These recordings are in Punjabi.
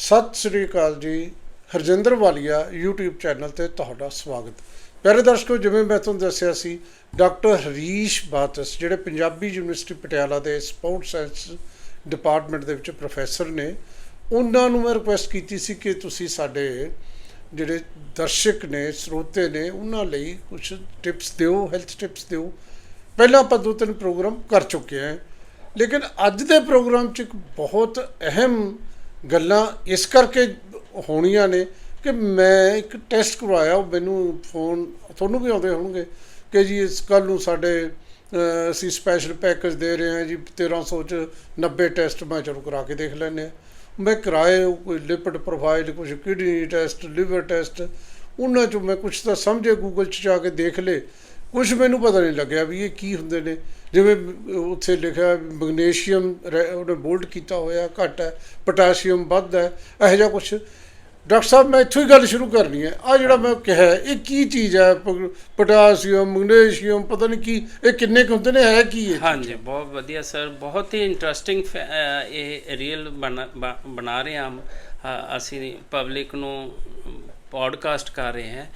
ਸਤਿ ਸ੍ਰੀ ਅਕਾਲ ਜੀ, ਹਰਜਿੰਦਰ ਵਾਲੀਆ YouTube ਚੈਨਲ ਤੇ ਤੁਹਾਡਾ ਸਵਾਗਤ। ਪਿਆਰੇ ਦਰਸ਼ਕੋ, ਜਿਵੇਂ ਮੈਂ ਤੁਹਾਨੂੰ ਦੱਸਿਆ ਸੀ, ਡਾਕਟਰ ਹਰੀਸ਼ ਬਾਤਸ, ਜਿਹੜੇ ਪੰਜਾਬੀ ਯੂਨੀਵਰਸਿਟੀ ਪਟਿਆਲਾ ਦੇ ਸਪੋਰਟਸ ਸਾਇੰਸ ਡਿਪਾਰਟਮੈਂਟ ਦੇ ਵਿੱਚ ਪ੍ਰੋਫੈਸਰ ਨੇ, ਉਹਨਾਂ ਨੂੰ ਮੈਂ ਰਿਕੁਐਸਟ ਕੀਤੀ ਸੀ ਕਿ ਤੁਸੀਂ ਸਾਡੇ ਜਿਹੜੇ ਦਰਸ਼ਕ ਨੇ, ਸਰੋਤੇ ਨੇ, ਉਹਨਾਂ ਲਈ ਕੁਝ ਟਿਪਸ ਦਿਓ ਹੈਲਥ ਟਿਪਸ ਦਿਓ। ਪਹਿਲਾਂ ਆਪਾਂ ਦੋ ਤਿੰਨ ਪ੍ਰੋਗਰਾਮ ਕਰ ਚੁੱਕੇ ਹਾਂ। ਲੇਕਿਨ ਅੱਜ ਦੇ ਪ੍ਰੋਗਰਾਮ 'ਚ ਇੱਕ ਬਹੁਤ ਅਹਿਮ ਗੱਲਾਂ ਇਸ ਕਰਕੇ ਹੋਣੀਆਂ ਨੇ ਕਿ ਮੈਂ ਇੱਕ ਟੈਸਟ ਕਰਵਾਇਆ, ਉਹ ਮੈਨੂੰ ਫੋਨ ਤੁਹਾਨੂੰ ਵੀ ਆਉਂਦੇ ਹੋਣਗੇ ਕਿ ਜੀ ਇਸ ਕੱਲ ਨੂੰ ਸਾਡੇ ਅਸੀਂ ਸਪੈਸ਼ਲ ਪੈਕੇਜ ਦੇ ਰਹੇ ਹਾਂ ਜੀ 1300 ਚ 90 ਟੈਸਟ ਮੈਂ ਚਲੋ ਕਰਾ ਕੇ ਦੇਖ ਲੈਂਦੇ ਹਾਂ। ਮੈਂ ਕਰਾਏ, ਉਹ ਕੋਈ ਲਿਪਿਡ ਪ੍ਰੋਫਾਈਲ ਕੁਝ ਕਿਡਨੀ ਟੈਸਟ ਲਿਵਰ ਟੈਸਟ ਉਹਨਾਂ ਚੋਂ ਮੈਂ ਕੁਝ ਤਾਂ ਸਮਝੇ ਗੂਗਲ 'ਚ ਜਾ ਕੇ ਦੇਖ ਲਏ। ਕੁਝ ਮੈਨੂੰ ਪਤਾ ਨਹੀਂ ਲੱਗਿਆ ਵੀ ਇਹ ਕੀ ਹੁੰਦੇ ਨੇ। ਜਿਵੇਂ ਉੱਥੇ ਲਿਖਿਆ ਮੈਗਨੀਸ਼ੀਅਮ ਉਹਨੇ ਬੋਲਡ ਕੀਤਾ ਹੋਇਆ, ਘੱਟ ਹੈ, ਪੋਟਾਸ਼ੀਅਮ ਵੱਧ ਹੈ, ਇਹੋ ਜਿਹਾ ਕੁਝ ਡਾਕਟਰ ਸਾਹਿਬ, ਮੈਂ ਇੱਥੋਂ ਹੀ ਗੱਲ ਸ਼ੁਰੂ ਕਰਨੀ ਹੈ। ਆ ਜਿਹੜਾ ਮੈਂ ਕਿਹਾ, ਇਹ ਕੀ ਚੀਜ਼ ਹੈ? ਪੋਟਾਸ਼ੀਅਮ, ਮੈਗਨੀਸ਼ੀਅਮ, ਪਤਾ ਨਹੀਂ ਕੀ, ਇਹ ਕਿੰਨੇ ਕੁ ਹੁੰਦੇ ਨੇ, ਹੈ ਕੀ ਇਹ? ਹਾਂਜੀ, ਬਹੁਤ ਵਧੀਆ ਸਰ। ਬਹੁਤ ਹੀ ਇੰਟਰਸਟਿੰਗ ਇਹ ਰੀਅਲ ਬਣਾ ਰਹੇ ਹਾਂ ਅਸੀਂ ਪਬਲਿਕ ਨੂੰ ਪੋਡਕਾਸਟ ਕਰ ਰਹੇ ਹਾਂ।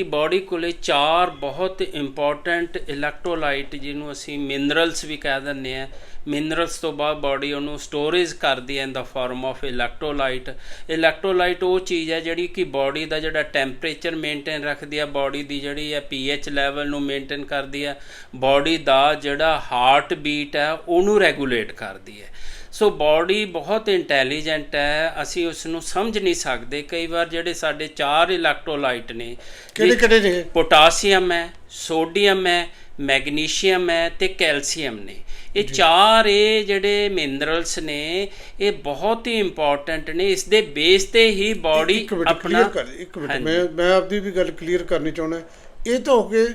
ਕਿ ਬਾਡੀ ਕੋਲੇ ਚਾਰ ਬਹੁਤ ਇੰਪੋਰਟੈਂਟ ਇਲੈਕਟ੍ਰੋਲਾਈਟ ਜਿਹਨੂੰ ਅਸੀਂ ਮਿਨਰਲਸ ਵੀ ਕਹਿ ਦਿੰਦੇ ਆ ਮਿਨਰਲਸ ਤੋਂ ਬਾਅਦ ਬਾਡੀ ਉਹਨੂੰ ਸਟੋਰੇਜ ਕਰਦੀ ਹੈ in the form of electrolyte electrolyte ਉਹ ਚੀਜ਼ ਹੈ ਜਿਹੜੀ ਕਿ ਬਾਡੀ ਦਾ ਜਿਹੜਾ ਟੈਂਪਰੇਚਰ ਮੇਨਟੇਨ ਰੱਖਦੀ ਹੈ ਬਾਡੀ ਦੀ ਜਿਹੜੀ ਹੈ ਪੀਐਚ ਲੈਵਲ ਨੂੰ ਮੇਨਟੇਨ ਕਰਦੀ ਹੈ। ਬਾਡੀ ਦਾ ਜਿਹੜਾ ਹਾਰਟ ਬੀਟ ਹੈ ਉਹਨੂੰ ਰੈਗੂਲੇਟ ਕਰਦੀ ਹੈ। ਸੋ ਬਾਡੀ ਬਹੁਤ ਇੰਟੈਲੀਜੈਂਟ ਹੈ ਅਸੀਂ ਉਸ ਨੂੰ ਸਮਝ ਨਹੀਂ ਸਕਦੇ। ਕਈ ਵਾਰ ਜਿਹੜੇ ਸਾਡੇ ਚਾਰ ਇਲੈਕਟ੍ਰੋਲਾਈਟ ਨੇ ਕਿਹੜੇ ਕਿਹੜੇ ਨੇ? ਪੋਟਾਸੀਅਮ ਹੈ ਸੋਡੀਅਮ ਹੈ ਮੈਗਨੀਸ਼ੀਅਮ ਹੈ ਤੇ ਕੈਲਸ਼ੀਅਮ ਨੇ। ਇਹ ਚਾਰ ਇਹ ਜਿਹੜੇ ਮਿਨਰਲਸ ਨੇ ਇਹ ਬਹੁਤ ਹੀ ਇੰਪੋਰਟੈਂਟ ਨੇ। ਇਸ ਦੇ ਬੇਸ ਤੇ ਹੀ ਬਾਡੀ ਆਪਣਾ ਇੱਕ ਮਿੰਟ। ਮੈਂ ਮੈਂ ਆਪਦੀ ਵੀ ਗੱਲ ਕਲੀਅਰ ਕਰਨੀ ਚਾਹੁੰਦਾ। ਇਹ ਤਾਂ ਹੋ ਗਏ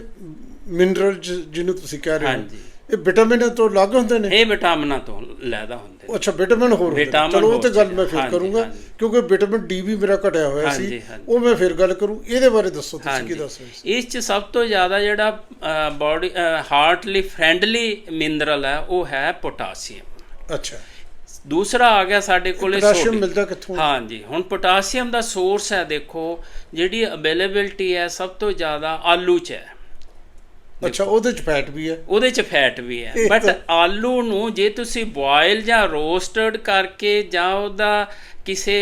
ਮਿਨਰਲ ਜਿਹਨੂੰ ਤੁਸੀਂ ਕਹਿ ਰਹੇ ਹੋ। ਇਹ ਵਿਟਾਮਿਨ ਤੋਂ ਅਲੱਗ ਹੁੰਦੇ ਨੇ? ਇਹ ਵਿਟਾਮਿਨਾਂ ਤੋਂ ਲੈਦਾ ਹੁੰਦੇ ਨੇ। ਅੱਛਾ ਵਿਟਾਮਿਨ ਹੋਰ ਹੁੰਦੇ ਨੇ। ਵਿਟਾਮਿਨ ਚਲੋ ਉਹ ਤੇ ਗੱਲ। ਮੈਂ ਫਿਰ ਹਾਂਜੀ, ਕਰੂੰਗਾ ਹਾਂਜੀ। ਕਿਉਂਕਿ ਵਿਟਾਮਿਨ ਡੀ ਵੀ ਮੇਰਾ ਘਟਿਆ ਹੋਇਆ ਸੀ ਹਾਂਜੀ, ਹਾਂਜੀ। ਉਹ ਮੈਂ ਫਿਰ ਗੱਲ ਕਰੂੰ ਇਹਦੇ ਬਾਰੇ ਦੱਸੋ ਤੁਸੀਂ ਕੀ ਦੱਸ ਰਹੇ ਸੀ ਇਸ ਚ ਸਭ ਤੋਂ ਜ਼ਿਆਦਾ ਜਿਹੜਾ ਬਾਡੀ ਹਾਰਟ ਲਈ ਫ੍ਰੈਂਡਲੀ ਮਿਨਰਲ ਹੈ ਉਹ ਹੈ ਪੋਟਾਸੀਅਮ ਅੱਛਾ ਦੂਸਰਾ ਆ ਗਿਆ ਸਾਡੇ ਕੋਲੇ ਪੋਟਾਸ਼ੀਅਮ sodium। ਮਿਲਦਾ ਕਿੱਥੋਂ ਹਾਂਜੀ ਹੁਣ ਪੋਟਾਸੀਅਮ ਦਾ ਸੋਰਸ ਹੈ ਦੇਖੋ ਜਿਹੜੀ ਅਵੇਲੇਬਿਲਟੀ ਹੈ ਸਭ ਤੋਂ ਜ਼ਿਆਦਾ ਆਲੂ 'ਚ ਹੈ ਅੱਛਾ ਉਹਦੇ ਚ ਫੈਟ ਵੀ ਹੈ। ਉਹਦੇ 'ਚ ਫੈਟ ਵੀ ਹੈ। ਬਟ ਆਲੂ ਨੂੰ ਜੇ ਤੁਸੀਂ ਬੋਇਲ ਜਾਂ ਰੋਸਟਡ ਕਰਕੇ ਜਾਂ ਉਹਦਾ ਕਿਸੇ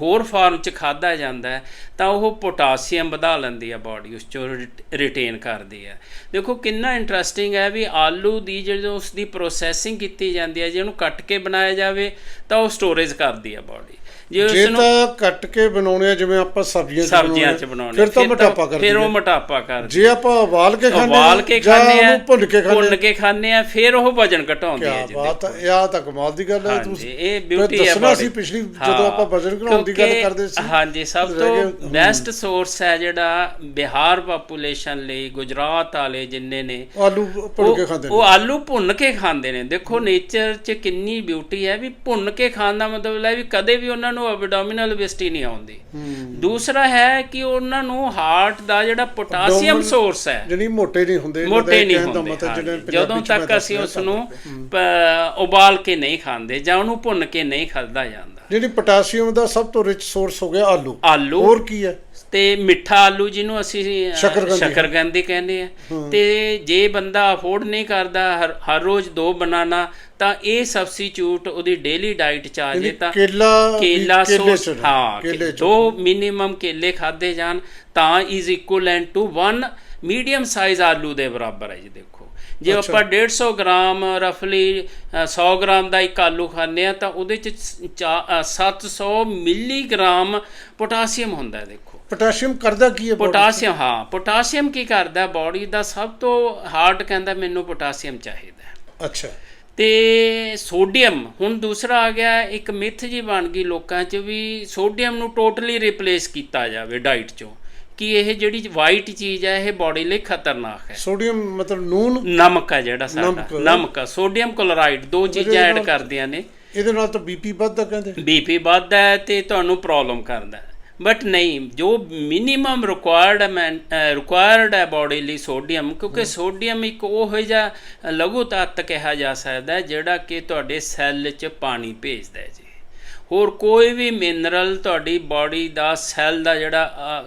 ਹੋਰ ਫਾਰਮ 'ਚ ਖਾਦਾ ਜਾਂਦਾ ਤਾਂ ਉਹ ਪੋਟਾਸੀਅਮ ਵਧਾ ਲੈਂਦੀ ਹੈ ਬਾਡੀ ਉਸ ਚੋਂ ਰਿਟੇਨ ਕਰਦੀ ਹੈ। ਦੇਖੋ ਕਿੰਨਾ ਇੰਟਰਸਟਿੰਗ ਹੈ ਵੀ ਆਲੂ ਦੀ ਜਦੋਂ ਉਸ ਦੀ ਪ੍ਰੋਸੈਸਿੰਗ ਕੀਤੀ ਜਾਂਦੀ ਹੈ ਜੇ ਉਹਨੂੰ ਕੱਟ ਕੇ ਬਣਾਇਆ ਜਾਵੇ ਤਾਂ ਉਹ ਸਟੋਰੇਜ ਕਰਦੀ ਹੈ ਬਾਡੀ ਜੇ ਜੇ ਉਸ ਨੂੰ ਤਾਂ ਕੱਟ ਕੇ ਬਣਾਉਣੇ ਆ ਜਿਵੇਂ ਆਪਾਂ ਸਬਜ਼ੀਆਂ ਚ ਸਬਜ਼ੀਆਂ 'ਚ ਬਣਾਉਣੇ ਫਿਰ ਤਾਂ ਮੋਟਾਪਾ ਕਰਦੀ ਫਿਰ ਉਹ ਮੋਟਾਪਾ ਕਰਦੀ ਜੇ ਆਪਾਂ ਉਬਾਲ ਕੇ ਖਾਂਦੇ ਉਬਾਲ ਕੇ ਜਾਂ ਖਾਂਦੇ ਆ ਭੁੰਨ ਕੇ ਖਾਂਦੇ ਭੁੰਨ ਕੇ ਖਾਂਦੇ ਆ ਫਿਰ ਉਹ ਵਜਨ ਘਟਾਉਂਦੀ ਕੀ ਜੀ ਬਾਤ ਹੈ ਇਹ ਆ ਤਾਂ ਕਮਾਲ ਦੀ ਗੱਲ ਹੈ ਤੁਸੀਂ ਇਹ ਬਿਊਟੀ ਹੈ ਦੱਸਣਾ। ਸੀ ਪਿਛਲੀ ਜਦੋਂ ਆਪਾਂ ਵਜਨ ਘਟਾਉਣ ਦੀ ਗੱਲ ਕਰਦੇ ਸੀ। ਹਾਂਜੀ ਸਭ ਤੋਂ। ਬੈਸਟ ਸੋਰਸ ਹੈ। ਜਿਹੜਾ ਬਿਹਾਰ ਪਾਪੂਲੇਸ਼ਨ ਲਈ ਗੁਜਰਾਤ ਵਾਲੇ ਜਿੰਨੇ ਨੇ ਆਲੂ ਭੁੰਨ ਕੇ ਉਹ- ਖਾਂਦੇ ਉਹ ਨੇ ਆਲੂ ਭੁੰਨ ਕੇ ਖਾਂਦੇ ਨੇ। ਦੇਖੋ ਨੇਚਰ 'ਚ ਕਿੰਨੀ ਬਿਊਟੀ ਹੈ ਵੀ ਭੁੰਨ ਕੇ ਖਾਣ ਦਾ ਮਤਲਬ ਹੈ ਵੀ ਕਦੇ ਵੀ ਉਹਨਾਂ ਨੂੰ ਐਬਡੋਮੀਨਲ ਵਿਸਟੀ ਨਹੀਂ ਆਉਂਦੀ। ਦੂਸਰਾ ਹੈ ਕਿ ਉਹਨਾਂ ਨੂੰ ਹਾਰਟ ਦਾ ਜਿਹੜਾ ਪੋਟਾਸੀਅਮ ਸੋਰਸ ਹੈ ਜਿਹੜੀ ਮੋਟੇ ਨਹੀਂ ਹੁੰਦੇ ਮੋਟੇ ਨਹੀਂ ਹੁੰਦੇ ਜਦੋਂ ਤੱਕ ਅਸੀਂ ਉਸ ਨੂੰ ਉਬਾਲ ਕੇ ਨਹੀਂ ਖਾਂਦੇ ਜਾਂ ਉਹਨੂੰ ਭੁੰਨ ਕੇ ਨਹੀਂ ਖਾਦਾ ਜਾਂਦਾ। ਜਿਹੜੀ ਪੋਟਾਸ਼ੀਅਮ ਦਾ ਸਭ ਤੋਂ ਰਿਚ ਸੋਰਸ ਹੋ ਗਿਆ ਆਲੂ। ਆਲੂ। ਹੋਰ ਕੀ ਹੈ? ਤੇ ਮਿੱਠਾ ਆਲੂ ਜਿਹਨੂੰ ਅਸੀਂ ਸ਼ੱਕਰਕੰਦੀ। ਸ਼ੱਕਰਕੰਦੀ ਕਹਿੰਦੇ ਆ। ਤੇ ਜੇ ਬੰਦਾ ਅਫੋਰਡ ਨਹੀਂ ਕਰਦਾ ਹਰ ਰੋਜ਼ ਦੋ ਬਨਾਨਾ ਤਾਂ ਇਹ ਸਬਸਟੀਟਿਊਟ ਉਹਦੀ ਡੇਲੀ ਡਾਈਟ ਚ ਆ ਜੇ ਤਾਂ ਕੇਲਾ ਕੇਲਾ ਨਾ, ਹਾਂ। ਦੋ ਮਿਨੀਮਮ ਕੇਲੇ ਖਾਦੇ ਜਾਣ ਤਾਂ is equivalent to 1 medium size ਆਲੂ ਦੇ ਬਰਾਬਰ ਹੈ ਜੀ ਦੇਖੋ। ਜੇ ਆਪਾਂ 150 ਗ੍ਰਾਮ ਰਫਲੀ 100 ਗ੍ਰਾਮ ਦਾ ਇੱਕ ਆਲੂ ਖਾਂਦੇ ਆ ਤਾਂ ਉਹਦੇ ਚ ਚਾ- ਅ, 700 ਮਿਲੀਗ੍ਰਾਮ ਪੋਟਾਸੀਅਮ ਹੁੰਦਾ ਹੈ ਦੇਖੋ। ਪੋਟਾਸ਼ੀਅਮ ਕਰਦਾ ਕੀ ਹੈ? ਪੋਟਾਸੀਅਮ ਹਾਂ ਪੋਟਾਸੀਅਮ ਕੀ ਕਰਦਾ? ਬਾਡੀ ਦਾ ਸਭ ਤੋਂ ਹਾਰਟ ਕਹਿੰਦਾ ਮੈਨੂੰ ਪੋਟਾਸੀਅਮ ਚਾਹੀਦਾ ਹੈ। ਅੱਛਾ। ਤੇ ਸੋਡੀਅਮ ਹੁਣ ਦੂਸਰਾ ਆ ਗਿਆ ਇੱਕ ਮਿਥ ਜੀ ਬਣ ਗਈ ਲੋਕਾਂ 'ਚ ਵੀ ਸੋਡੀਅਮ ਨੂੰ ਟੋਟਲੀ ਰਿਪਲੇਸ ਕੀਤਾ ਜਾਵੇ ਡਾਈਟ 'ਚੋਂ। ਕਿ ਇਹ ਜਿਹੜੀ ਵਾਈਟ ਚੀਜ਼ ਹੈ ਇਹ ਬਾਡੀ ਲਈ ਖਤਰਨਾਕ ਹੈ। ਸੋਡੀਅਮ ਮਤਲਬ ਨੂਨ? ਨਮਕ ਹੈ ਜਿਹੜਾ ਸਾਡਾ। ਨਮਕ। ਨਮਕ। ਸੋਡੀਅਮ ਕਲੋਰਾਈਡ ਦੋ ਚੀਜ਼ਾਂ ਐਡ ਕਰਦੀਆਂ ਨੇ। ਇਹਦੇ ਨਾਲ ਤਾਂ ਬੀਪੀ ਵੱਧਦਾ ਕਹਿੰਦੇ। ਬੀਪੀ ਵੱਧਦਾ ਹੈ ਤੇ ਤੁਹਾਨੂੰ ਪ੍ਰੋਬਲਮ ਕਰਦਾ ਹੈ। ਬਟ ਨਹੀਂ ਜੋ ਮਿਨੀਮਮ ਰਿਕੁਆਇਰਡ ਰਿਕੁਆਇਰਡ ਹੈ ਬਾਡੀ ਲਈ ਸੋਡੀਅਮ ਕਿਉਂਕਿ ਸੋਡੀਅਮ ਇੱਕ ਉਹ ਹੈ ਜਿਹਾ ਲਘੂ ਤੱਤ ਕਿਹਾ ਜਾ ਸਕਦਾ ਹੈ ਜਿਹੜਾ ਕਿ ਤੁਹਾਡੇ ਸੈੱਲ 'ਚ ਪਾਣੀ ਭੇਜਦਾ ਹੈ ਜੀ। ਹੋਰ ਕੋਈ ਵੀ ਮਿਨਰਲ ਤੁਹਾਡੀ ਬਾਡੀ ਦਾ ਸੈੱਲ ਦਾ ਜਿਹੜਾ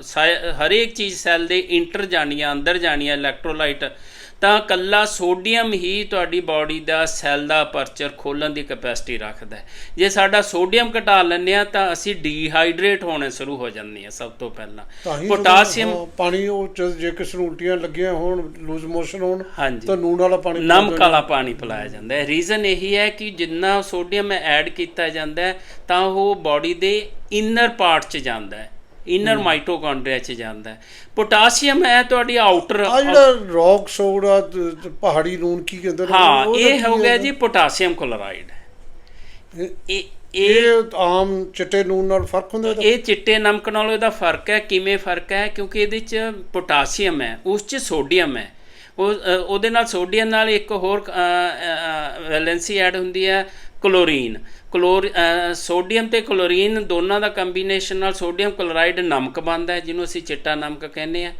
ਹਰੇਕ ਚੀਜ਼ ਸੈੱਲ ਦੇ ਇੰਟਰ ਜਾਣੀਆਂ ਅੰਦਰ ਜਾਣੀਆਂ ਇਲੈਕਟ੍ਰੋਲਾਈਟ ਤਾਂ ਕੱਲਾ ਸੋਡੀਅਮ ਹੀ ਤੁਹਾਡੀ ਬਾਡੀ ਦਾ ਸੈੱਲ ਦਾ ਅਪਰਚਰ ਖੋਲਣ ਦੀ ਕੈਪੈਸਿਟੀ ਰੱਖਦਾ ਹੈ। ਜੇ ਸਾਡਾ ਸੋਡੀਅਮ ਘਟਾ ਲੈਂਦੇ ਆ ਤਾਂ ਅਸੀਂ ਡੀਹਾਈਡਰੇਟ ਹੋਣੇ ਸ਼ੁਰੂ ਹੋ ਜਾਂਦੇ ਆ ਸਭ ਤੋਂ ਪਹਿਲਾਂ। ਪੋਟਾਸੀਅਮ ਪਾਣੀ ਉਹ ਜੇ ਕਿਸੇ ਨੂੰ ਉਲਟੀਆਂ ਲੱਗੀਆਂ ਹੋਣ ਲੂਜ਼ ਮੋਸ਼ਨ ਹੋਣ ਤਾਂ ਨੂਨ ਵਾਲਾ ਪੀਣਾ ਨਮਕ ਵਾਲਾ ਪਾਣੀ ਪਿਲਾਇਆ ਜਾਂਦਾ ਹੈ। ਰੀਜ਼ਨ ਇਹੀ ਹੈ ਕਿ ਜਿੰਨਾ ਸੋਡੀਅਮ ਐਡ ਕੀਤਾ ਜਾਂਦਾ ਹੈ ਤਾਂ ਉਹ ਬਾਡੀ ਦੇ ਇਨਰ ਪਾਰਟ 'ਚ ਜਾਂਦਾ ਹੈ ਇਨਰ ਮਾਈਟੋਕੌਂਡਰੀਆ 'ਚ ਜਾਂਦਾ ਹੈ। ਪੋਟਾਸੀਅਮ ਹੈ ਤੁਹਾਡੀ ਆਊਟਰ ਆ ਜਿਹੜਾ ਰੌਕ ਸੋਡਾ ਪਹਾੜੀ ਨੂਨ ਕੀ ਕਹਿੰਦੇ ਨੇ ਹਾਂ ਇਹ ਹੋ ਗਿਆ? ਜੀ ਪੋਟਾਸੀਅਮ ਕਲੋਰਾਈਡ ਇਹ- ਇਹ ਆਮ ਚਿੱਟੇ ਨੂਨ ਨਾਲ ਫ਼ਰਕ ਹੁੰਦਾ ਇਹ ਚਿੱਟੇ ਨਮਕ ਨਾਲੋਂ ਇਹਦਾ ਫ਼ਰਕ ਹੈ ਕਿਵੇਂ ਫ਼ਰਕ ਹੈ? ਕਿਉਂਕਿ ਇਹਦੇ 'ਚ ਪੋਟਾਸੀਅਮ ਹੈ ਉਸ 'ਚ ਸੋਡੀਅਮ ਹੈ। ਉਹ ਉਹਦੇ ਨਾਲ ਸੋਡੀਅਮ ਨਾਲ ਇੱਕ ਹੋਰ ਵੈਲੈਂਸੀ ਐਡ ਹੁੰਦੀ ਹੈ। ਕਲੋਰੀਨ। ਕਲੋਰ ਸੋਡੀਅਮ ਤੇ ਕਲੋਰੀਨ ਦੋਨਾਂ ਦਾ ਕੰਬੀਨੇਸ਼ਨ ਨਾਲ ਸੋਡੀਅਮ ਕਲੋਰਾਈਡ ਨਮਕ ਬਣਦਾ ਹੈ ਜਿਹਨੂੰ ਅਸੀਂ ਚਿੱਟਾ ਨਮਕ ਕਹਿੰਦੇ ਆ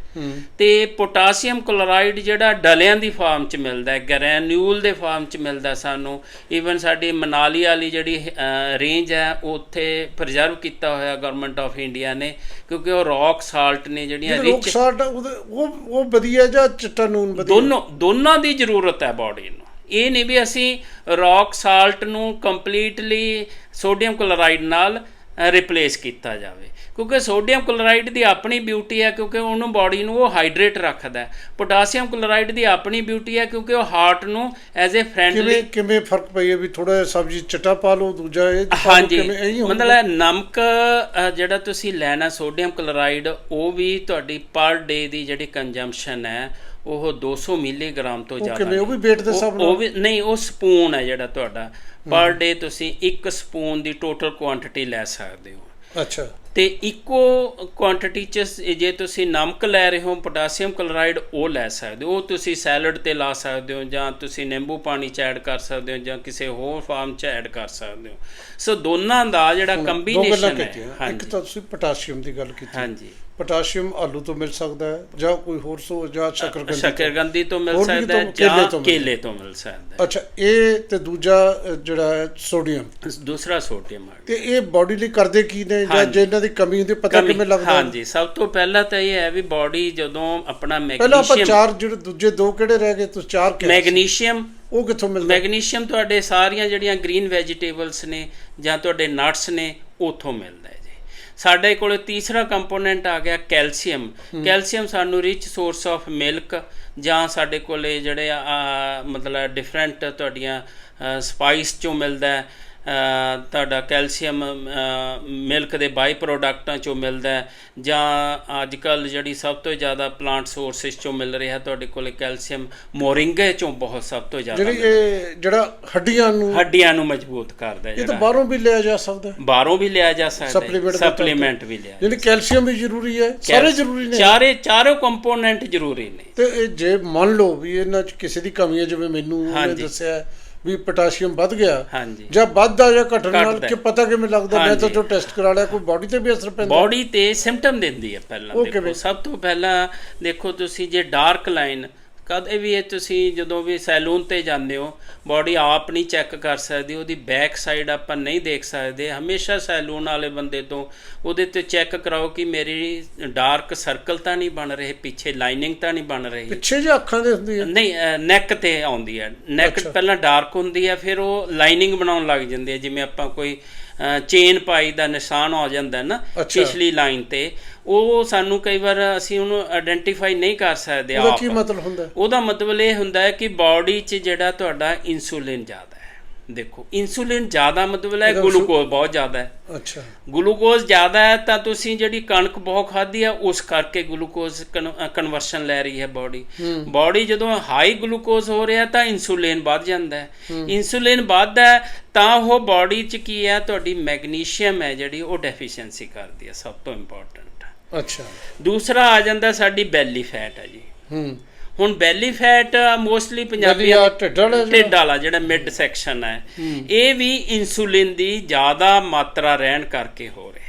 ਤੇ ਪੋਟਾਸੀਅਮ ਕਲੋਰਾਈਡ ਜਿਹੜਾ ਡਲਿਆਂ ਦੀ ਫਾਰਮ ਚ ਮਿਲਦਾ ਹੈ ਗ੍ਰੈਨੂਲ ਦੇ ਫਾਰਮ ਚ ਮਿਲਦਾ ਸਾਨੂੰ। ਈਵਨ ਸਾਡੀ ਮਨਾਲੀ ਵਾਲੀ ਜਿਹੜੀ ਰੇਂਜ ਹੈ ਉੱਥੇ ਪ੍ਰੀਜ਼ਰਵ ਕੀਤਾ ਹੋਇਆ ਗਵਰਨਮੈਂਟ ਆਫ ਇੰਡੀਆ ਨੇ ਕਿਉਂਕਿ ਉਹ ਰੌਕ ਸਾਲਟ ਨੇ ਜਿਹੜੀਆਂ ਜਿਹੜਾ ਰੌਕ ਰਿਚ ਸਾਲਟ ਉਹ ਉਹ ਵਧੀਆ ਜਾਂ ਚਿੱਟਾ ਨੂਨ ਵਧੀਆ? ਦੋਨੋਂ ਦੋਨਾਂ ਦੀ ਜ਼ਰੂਰਤ ਹੈ ਬਾਡੀ ਨੂੰ। ਇਹ ਨਹੀਂ ਵੀ ਅਸੀਂ ਰੌਕ ਸਾਲਟ ਨੂੰ ਕੰਪਲੀਟਲੀ ਸੋਡੀਅਮ ਕਲੋਰਾਈਡ ਨਾਲ ਰਿਪਲੇਸ ਕੀਤਾ ਜਾਵੇ। ਕਿਉਂਕਿ ਸੋਡੀਅਮ ਕਲੋਰਾਈਡ ਦੀ ਆਪਣੀ ਬਿਊਟੀ ਹੈ ਕਿਉਂਕਿ ਉਹਨੂੰ ਬਾਡੀ ਨੂੰ ਉਹ ਹਾਈਡਰੇਟ ਰੱਖਦਾ ਹੈ। ਪੋਟਾਸੀਅਮ ਕਲੋਰਾਈਡ ਦੀ ਆਪਣੀ ਬਿਊਟੀ ਹੈ ਕਿਉਂਕਿ ਉਹ ਹਾਰਟ ਨੂੰ ਐਜ਼ ਅ ਫ੍ਰੈਂਡਲੀ ਕਿਵੇਂ ਕਿਵੇਂ ਫ਼ਰਕ ਪਈਏ ਵੀ ਥੋੜਾ ਜਿਹਾ ਸਬਜ਼ੀ ਚਿੱਟਾ ਪਾ ਲਓ ਦੂਜਾ ਇਹ ਹਾਂਜੀ? ਮਤਲਬ ਨਮਕ ਜਿਹੜਾ ਤੁਸੀਂ ਲੈਣਾ ਸੋਡੀਅਮ ਕਲੋਰਾਈਡ ਉਹ ਵੀ ਤੁਹਾਡੀ ਪਰ ਡੇ ਦੀ ਜਿਹੜੀ ਕੰਜੰਪਸ਼ਨ ਹੈ ਉਹ 200 ਮਿਲੀਗ੍ਰਾਮ ਤੋਂ ਜ਼ਿਆਦਾ ਕਿਵੇਂ ਉਹ। ਵੀ weight ਦੇ ਉਹ- ਹਿਸਾਬ ਉਹ ਨਾਲ ਵੀ ਨਹੀਂ ਉਹ ਸਪੂਨ ਹੈ ਜਿਹੜਾ ਤੁਹਾਡਾ। ਪਰ ਡੇ ਤੁਸੀਂ ਇੱਕ ਸਪੂਨ ਦੀ ਟੋਟਲ ਕੁਆਂਟੀਟੀ ਲੈ ਸਕਦੇ ਹੋ। ਅੱਛਾ। ਤੇ ਇੱਕੋ ਕੁਆਂਟੀਟੀ ਚ ਜੇ ਤੁਸੀਂ ਨਮਕ ਲੈ ਰਹੇ ਹੋ ਪੋਟਾਸੀਅਮ ਕਲੋਰਾਈਡ ਉਹ ਲੈ ਸਕਦੇ ਹੋ। ਉਹ ਤੁਸੀਂ ਸੈਲਡ ਤੇ ਲਾ ਸਕਦੇ ਹੋ ਜਾਂ ਤੁਸੀਂ ਨਿੰਬੂ ਪਾਣੀ ਚ ਐਡ ਕਰ ਸਕਦੇ ਹੋ ਜਾਂ ਕਿਸੇ ਹੋਰ ਫਾਰਮ ਚ ਐਡ ਕਰ ਸਕਦੇ ਹੋ। ਸੋ ਦੋਨਾਂ ਦਾ ਜਿਹੜਾ ਕੰਬੀਨੇਸ਼ਨ ਹੈ ਇੱਕ ਤਾਂ ਤੁਸੀਂ ਪੋਟਾਸ਼ੀਅਮ ਦੀ ਗੱਲ ਕੀਤੀ। ਹਾਂਜੀ। ਪੋਟਾਸ਼ੀਅਮ ਆਲੂ ਤੋਂ ਮਿਲ ਸਕਦਾ ਹੈ ਜਾਂ ਕੋਈ ਹੋਰ ਸੋ ਜਾਂ ਸ਼ੱਕਰਕੰਦੀ ਤੋਂ। ਸ਼ੱਕਰਗੰਦੀ ਤੋਂ ਮਿਲ ਸਕਦਾ ਹੈ ਜਾਂ ਕੇਲੇ ਤੋਂ ਮਿਲ ਸਕਦਾ ਹੈ। ਅੱਛਾ ਇਹ ਤੇ ਦੂਜਾ ਜਿਹੜਾ ਸੋਡੀਅਮ। ਦੂਸਰਾ ਸੋਡੀਅਮ ਤੇ ਇਹ ਬਾਡੀ ਲਈ ਕਰਦੇ ਕੀ ਨੇ ਜਾਂ ਹਾਂਜੀ। ਦੀ ਕਮੀ ਹੁੰਦੀ ਪਤਾ ਕਿਵੇਂ ਲੱਗਦਾ? ਹਾਂਜੀ ਸਭ ਤੋਂ ਪਹਿਲਾਂ ਤਾਂ ਇਹ ਹੈ ਵੀ ਬਾਡੀ ਜਦੋਂ ਆਪਣਾ ਪਹਿਲਾਂ ਆਪਾਂ ਮੈਗਨੀਸ਼ੀਅਮ ਚਾਰ ਜਿਹੜੇ ਦੂਜੇ ਦੋ ਕਿਹੜੇ ਰਹਿ ਗਏ ਤੁਸੀਂ ਚਾਰ। ਮੈਗਨੀਸ਼ੀਅਮ ਉਹ ਕਿੱਥੋਂ ਮਿਲਦਾ? ਮੈਗਨੀਸ਼ੀਅਮ ਤੁਹਾਡੇ ਸਾਰੀਆਂ ਜਿਹੜੀਆਂ ਗ੍ਰੀਨ ਵੈਜੀਟੇਬਲਸ ਨੇ ਜਾਂ ਤੁਹਾਡੇ ਨਟਸ ਨੇ ਉਥੋਂ ਮਿਲਦਾ ਹੈ ਜੀ। ਸਾਡੇ ਕੋਲ ਤੀਸਰਾ ਕੰਪੋਨੈਂਟ ਆ ਗਿਆ ਕੈਲਸ਼ੀਅਮ। ਕੈਲਸ਼ੀਅਮ ਸਾਨੂੰ ਰਿਚ ਸੋਰਸ ਆਫ ਮਿਲਕ ਜਾਂ ਸਾਡੇ ਕੋਲੇ ਜਿਹੜੇ ਆ ਮਤਲਬ ਡਿਫਰੈਂਟ ਤੁਹਾਡੀਆਂ ਸਪਾਈਸ ਚੋਂ ਮਿਲਦਾ ਤੁਹਾਡਾ ਕੈਲਸ਼ੀਅਮ ਮਿਲਕ ਦੇ ਬਾਈ ਪ੍ਰੋਡਕਟਾਂ ਚੋਂ ਮਿਲਦਾ ਜਾਂ ਅੱਜ ਕੱਲ ਜਿਹੜੀ ਸਭ ਤੋਂ ਜ਼ਿਆਦਾ ਪਲਾਂਟ ਸੋਰਸਸ ਚੋਂ ਮਿਲ ਰਿਹਾ ਤੁਹਾਡੇ ਕੋਲੇ ਕੈਲਸ਼ੀਅਮ ਮੋਰਿੰਗੇ ਚੋਂ ਬਹੁਤ ਸਭ ਤੋਂ ਜ਼ਿਆਦਾ ਜਿਹੜੀ ਇਹ ਜਿਹੜਾ ਹੱਡੀਆਂ ਨੂੰ ਹੱਡੀਆਂ ਨੂੰ ਮਜ਼ਬੂਤ ਕਰਦਾ ਹੈ ਇਹ ਤਾਂ ਜਿਹੜਾ ਬਾਹਰੋਂ ਵੀ ਲਿਆ ਜਾ ਸਕਦਾ। ਬਾਹਰੋਂ ਵੀ ਲਿਆ ਜਾ ਸਕਦਾ। ਸਪਲੀਮੈਂਟ ਵੀ ਲਿਆ ਯਾਨੀ ਕੈਲਸ਼ੀਅਮ ਵੀ ਜ਼ਰੂਰੀ ਹੈ ਸਾਰੇ ਜ਼ਰੂਰੀ ਨੇ ਚਾਰੇ ਚਾਰੋਂ ਕੰਪੋਨੈਂਟ ਜ਼ਰੂਰੀ ਨੇ ਤੇ ਇਹ ਜੇ ਮੰਨ ਲਓ ਵੀ ਇਹਨਾਂ 'ਚ ਕਿਸੇ ਦੀ ਕਮੀ ਹੈ ਜਿਵੇਂ ਮੈਨੂੰ। ਦੱਸਿਆ ਵੀ ਪੋਟਾਸ਼ੀਅਮ ਵੱਧ ਗਿਆ ਹਾਂਜੀ ਜਾਂ ਵੱਧਦਾ ਜਾਂ ਘਟਣ ਨਾਲ ਕਿ। ਪਤਾ ਕਿਵੇਂ ਲੱਗਦਾ ਮੈਂ ਤਾਂ। ਜੋ ਟੈਸਟ ਕਰਾ ਲਿਆ ਕੋਈ ਬਾਡੀ ਤੇ ਵੀ ਅਸਰ ਪੈਂਦਾ ਬਾਡੀ ਤੇ ਸਿੰਪਟਮ ਦਿੰਦੀ ਹੈ ਪਹਿਲਾਂ ਦੇਖੋ? ਸਭ ਤੋਂ ਪਹਿਲਾਂ ਦੇਖੋ ਤੁਸੀਂ ਜੇ ਡਾਰਕ ਲਾਈਨ ਕਦੇ ਵੀ ਇਹ ਤੁਸੀਂ ਜਦੋਂ ਵੀ ਸੈਲੂਨ ਤੇ ਜਾਂਦੇ ਹੋ ਬਾਡੀ ਆਪ ਨਹੀਂ ਚੈੱਕ ਕਰ ਸਕਦੀ ਉਹਦੀ ਬੈਕ ਸਾਈਡ ਆਪਾਂ ਨਹੀਂ ਦੇਖ ਸਕਦੇ। ਹਮੇਸ਼ਾ ਸੈਲੂਨ ਵਾਲੇ ਬੰਦੇ ਤੋਂ ਉਹਦੇ ਤੇ ਚੈੱਕ ਕਰਾਓ ਕਿ ਮੇਰੀ ਡਾਰਕ ਸਰਕਲ ਤਾਂ ਨਹੀਂ ਬਣ ਰਹੇ ਪਿੱਛੇ ਲਾਈਨਿੰਗ ਤਾਂ ਨਹੀਂ ਬਣ ਰਹੀ। ਪਿੱਛੇ ਜੇ ਅੱਖਾਂ ਦੇ ਹੁੰਦੀ ਹੈ? ਨਹੀਂ ਨੈਕ ਤੇ ਆਉਂਦੀ ਹੈ। ਨੈਕ। ਪਹਿਲਾਂ ਡਾਰਕ ਹੁੰਦੀ ਹੈ ਫਿਰ ਉਹ ਲਾਈਨਿੰਗ ਬਣਾਉਣ ਲੱਗ ਜਾਂਦੀ ਹੈ। ਜਿਵੇਂ ਆਪਾਂ ਕੋਈ ਚੇਨ ਪਾਈ ਦਾ ਨਿਸ਼ਾਨ ਹੋ ਜਾਂਦਾ ਨਾ। ਪਿਛਲੀ ਲਾਈਨ ਤੇ ਉਹ ਸਾਨੂੰ ਕਈ ਵਾਰ ਅਸੀਂ ਉਹਨੂੰ ਆਇਡੈਂਟੀਫਾਈ ਨਹੀਂ ਕਰ ਸਕਦੇ ਉਹਦਾ ਆਪ। ਕੀ ਮਤਲਬ ਹੁੰਦਾ? ਉਹਦਾ ਮਤਲਬ ਇਹ ਹੁੰਦਾ ਹੈ ਕਿ ਬਾਡੀ 'ਚ ਜਿਹੜਾ ਤੁਹਾਡਾ ਇਨਸੂਲਿਨ ਜ਼ਿਆਦਾ ਹੈ। ਦੇਖੋ ਇਨਸੂਲਿਨ ਜ਼ਿਆਦਾ ਮਤਲਬ ਹੈ ਗਲੂਕੋਜ਼ ਬਹੁਤ ਜ਼ਿਆਦਾ ਹੈ। ਅੱਛਾ। ਗਲੂਕੋਜ਼ ਜ਼ਿਆਦਾ ਹੈ ਤਾਂ ਤੁਸੀਂ ਜਿਹੜੀ ਕਣਕ ਬਹੁਤ ਖਾਧੀ ਹੈ ਉਸ ਕਰਕੇ ਗਲੂਕੋਜ਼ ਕਨਵਰਸ਼ਨ ਲੈ ਰਹੀ ਹੈ ਬਾਡੀ ਬਾਡੀ ਜਦੋਂ ਹਾਈ ਗਲੂਕੋਜ਼ ਹੋ ਰਿਹਾ ਤਾਂ ਇਨਸੂਲਿਨ ਵੱਧ ਜਾਂਦਾ ਹੈ। ਇਨਸੂਲਿਨ ਵੱਧਦਾ ਹੈ ਤਾਂ ਉਹ ਬਾਡੀ 'ਚ ਕੀ ਹੈ ਤੁਹਾਡੀ ਮੈਗਨੀਸ਼ੀਅਮ ਹੈ ਜਿਹੜੀ ਉਹ ਡੈਫੀਸ਼ੀਐਂਸੀ ਕਰਦੀ ਹੈ ਸਭ ਤੋਂ ਇੰਪੋਰਟੈਂਟ ਅੱਛਾ। ਦੂਸਰਾ ਆ ਜਾਂਦਾ ਸਾਡੀ ਬੈਲੀ ਫੈਟ ਹੈ ਜੀ। ਹੂੰ। ਹੁਣ ਬੈਲੀ ਫੈਟ ਮੋਸਟਲੀ ਪੰਜਾਬੀ ਆ ਢਿੱਡ ਵਾਲਾ ਜਿਹੜਾ। ਮਿਡ ਸੈਕਸ਼ਨ ਹੈ। ਇਹ ਵੀ ਇਨਸੂਲਿਨ ਦੀ ਜ਼ਿਆਦਾ ਮਾਤਰਾ ਰਹਿਣ ਕਰਕੇ ਹੋ ਰਿਹਾ।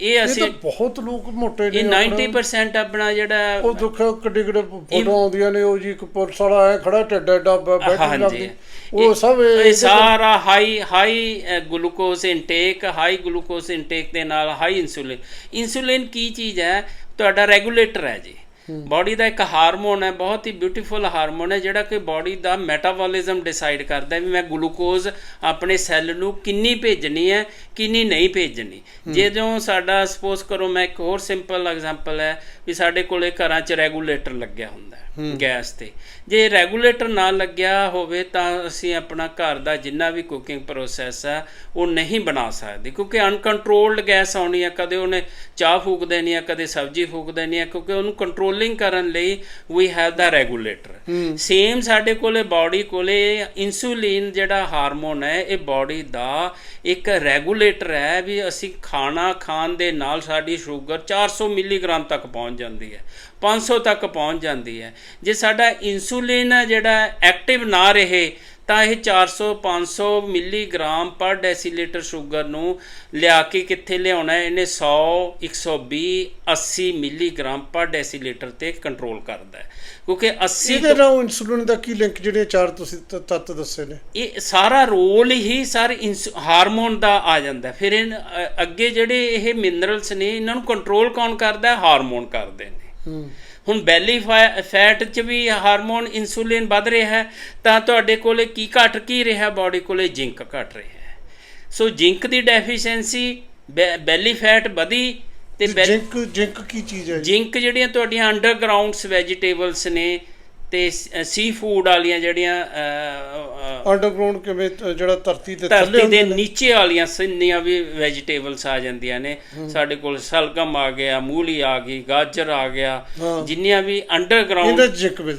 ਇਹ ਇਹ ਅਸੀਂ ਤਾਂ ਬਹੁਤ ਲੋਕ ਮੋਟੇ ਨੇ ਇਹ ਆਪਣਾ। 90% ਆਪਣਾ ਜਿਹੜਾ ਉਹ ਦੇਖੋ ਕਿੱਡੇ ਕਿੱਡੇ ਫੋਟੋ ਆਉਂਦੀਆਂ ਨੇ ਉਹ ਜੀ ਇੱਕ ਪੁਲਿਸ ਵਾਲਾ ਐ ਖੜਾ ਟੱਡਾ ਡੱਬ ਬੈਠੀ। ਲੱਗਦੀ ਉਹ ਸਭ ਇਹ- ਇਹ ਸਾਰਾ high high glucose intake high glucose intake ਦੇ ਨਾਲ ਹਾਈ ਇਨਸੂਲਿਨ ਇਨਸੂਲਿਨ ਕੀ ਚੀਜ਼ ਹੈ ਤੁਹਾਡਾ ਰੈਗੂਲੇਟਰ ਹੈ ਜੀ ਬਾਡੀ ਦਾ ਇੱਕ ਹਾਰਮੋਨ ਹੈ ਬਹੁਤ ਹੀ ਬਿਊਟੀਫੁਲ ਹਾਰਮੋਨ ਹੈ ਜਿਹੜਾ ਕਿ ਬਾਡੀ ਦਾ ਮੈਟਾਬੋਲਿਜ਼ਮ ਡਿਸਾਈਡ ਕਰਦਾ ਹੈ ਵੀ ਮੈਂ ਗਲੂਕੋਜ਼ ਆਪਣੇ ਸੈੱਲ ਨੂੰ ਕਿੰਨੀ ਭੇਜਣੀ ਹੈ ਕਿੰਨੀ ਨਹੀਂ ਭੇਜਣੀ। ਜਦੋਂ ਸਾਡਾ ਸਪੋਜ਼ ਕਰੋ ਮੈਂ ਇੱਕ ਹੋਰ ਸਿੰਪਲ ਐਗਜ਼ਾਮਪਲ ਹੈ ਵੀ ਸਾਡੇ ਕੋਲੇ ਘਰਾਂ 'ਚ ਰੈਗੂਲੇਟਰ ਲੱਗਿਆ ਹੁੰਦਾ ਹੈ ਗੈਸ ਤੇ। ਜੇ ਰੈਗੂਲੇਟਰ ਨਾ ਲੱਗਿਆ ਹੋਵੇ ਤਾਂ ਅਸੀਂ ਆਪਣਾ ਘਰ ਦਾ ਜਿੰਨਾ ਵੀ ਕੁਕਿੰਗ ਪ੍ਰੋਸੈਸ ਹੈ ਉਹ ਨਹੀਂ ਬਣਾ ਸਕਦੇ। ਕਿਉਂਕਿ ਅਨਕੰਟਰੋਲਡ ਗੈਸ ਆਉਣੀ ਹੈ ਕਦੇ ਉਹਨੇ ਚਾਹ ਫੂਕ ਦੇਣੀ ਹੈ ਕਦੇ ਸਬਜ਼ੀ ਫੂਕ ਦੇਣੀ ਹੈ ਕਿਉਂਕਿ ਉਹਨੂੰ ਕੰਟਰੋਲਿੰਗ ਕਰਨ ਲਈ ਵੀ ਹੈਵ ਦਾ ਰੈਗੂਲੇਟਰ ਸੇਮ ਸਾਡੇ ਕੋਲੇ ਬਾਡੀ ਕੋਲੇ ਇਨਸੂਲਿਨ ਜਿਹੜਾ ਹਾਰਮੋਨ ਹੈ ਇਹ ਬਾਡੀ ਦਾ ਇੱਕ ਰੈਗੂਲੇਟਰ ਹੈ ਵੀ ਅਸੀਂ ਖਾਣਾ ਖਾਣ ਦੇ ਨਾਲ ਸਾਡੀ ਸ਼ੂਗਰ 400 ਮਿਲੀਗ੍ਰਾਮ ਤੱਕ ਪਹੁੰਚ ਜਾਂਦੀ ਹੈ 500 ਤੱਕ ਪਹੁੰਚ ਜਾਂਦੀ ਹੈ। ਜੇ ਸਾਡਾ ਇਨਸੂਲਿਨ ਜਿਹੜਾ ਐਕਟਿਵ ਨਾ ਰਹੇ ਤਾਂ ਇਹ 400 500 ਮਿਲੀਗ੍ਰਾਮ ਪਰ ਡੈਸੀਲੀਟਰ ਸ਼ੂਗਰ ਨੂੰ ਲਿਆ ਕੇ ਕਿੱਥੇ ਲਿਆਉਣਾ ਹੈ? ਇਹਨੇ 100 120 80 ਮਿਲੀਗ੍ਰਾਮ ਪਰ ਡੈਸੀਲੀਟਰ ਤੇ ਕੰਟਰੋਲ ਕਰਦਾ ਹੈ। ਕਿਉਂਕਿ 80 ਇਹਦੇ ਨਾਲ ਇਨਸੂਲਿਨ ਦਾ ਕੀ ਲਿੰਕ ਜਿਹੜੇ ਚਾਰ ਤੁਸੀਂ ਤੱਤ ਦੱਸੇ ਨੇ? ਇਹ ਸਾਰਾ ਰੋਲ ਹੀ ਸਰ ਹਾਰਮੋਨ ਦਾ ਆ ਜਾਂਦਾ। ਫਿਰ ਇਹ ਅੱਗੇ ਜਿਹੜੇ ਇਹ ਮਿਨਰਲਸ ਨੇ ਇਹਨਾਂ ਨੂੰ ਕੰਟਰੋਲ ਕੌਣ ਕਰਦਾ ਹੈ? ਹਾਰਮੋਨ ਕਰਦੇ ਨੇ। ਹੂੰ। ਹੁਣ ਬੈਲੀ ਫੈਟ ਚ ਵੀ ਹਾਰਮੋਨ ਇਨਸੂਲਿਨ ਵੱਧ ਰਿਹਾ ਹੈ ਤਾਂ ਤੁਹਾਡੇ ਕੋਲੇ ਕੀ ਘਟ ਕੀ ਰਿਹਾ ਬਾਡੀ ਕੋਲੇ ਜ਼ਿੰਕ ਘਟ ਰਿਹਾ ਹੈ ਸੋ ਜ਼ਿੰਕ ਦੀ ਡੈਫੀਸ਼ੀਐਂਸੀ ਬੈਲੀ ਫੈਟ ਵਧੀ ਤੇ ਜਿੰਕ ਜਿੰਕ ਕੀ ਚੀਜ਼ ਹੈ? ਜ਼ਿੰਕ ਜਿਹੜੀਆਂ ਤੁਹਾਡੀਆਂ ਅੰਡਰਗਰਾਉਂਡਸ ਵੈਜੀਟੇਬਲਸ ਨੇ ਤੇ ਸੀ ਫੂਡ ਵਾਲੀਆਂ ਜਿਹੜੀਆਂ ਅੰਡਰਗਰਾਉਂਡ ਕਿਵੇਂ ਤ- ਜਿਹੜਾ ਧਰਤੀ ਦੇ ਥੱਲੇ ਧਰਤੀ ਦੇ? ਨੀਚੇ ਵਾਲੀਆਂ ਸਿੰਨੀਆਂ ਵੀ ਵੈਜੀਟੇਬਲਸ ਆ ਜਾਂਦੀਆਂ ਨੇ। ਸਾਡੇ ਕੋਲ ਸਲਗਮ ਆ ਗਿਆ ਮੂਲੀ ਆ ਗਈ ਗਾਜਰ ਆ ਗਿਆ। ਜਿੰਨੀਆਂ ਵੀ ਅੰਡਰਗਰਾਉਂਡ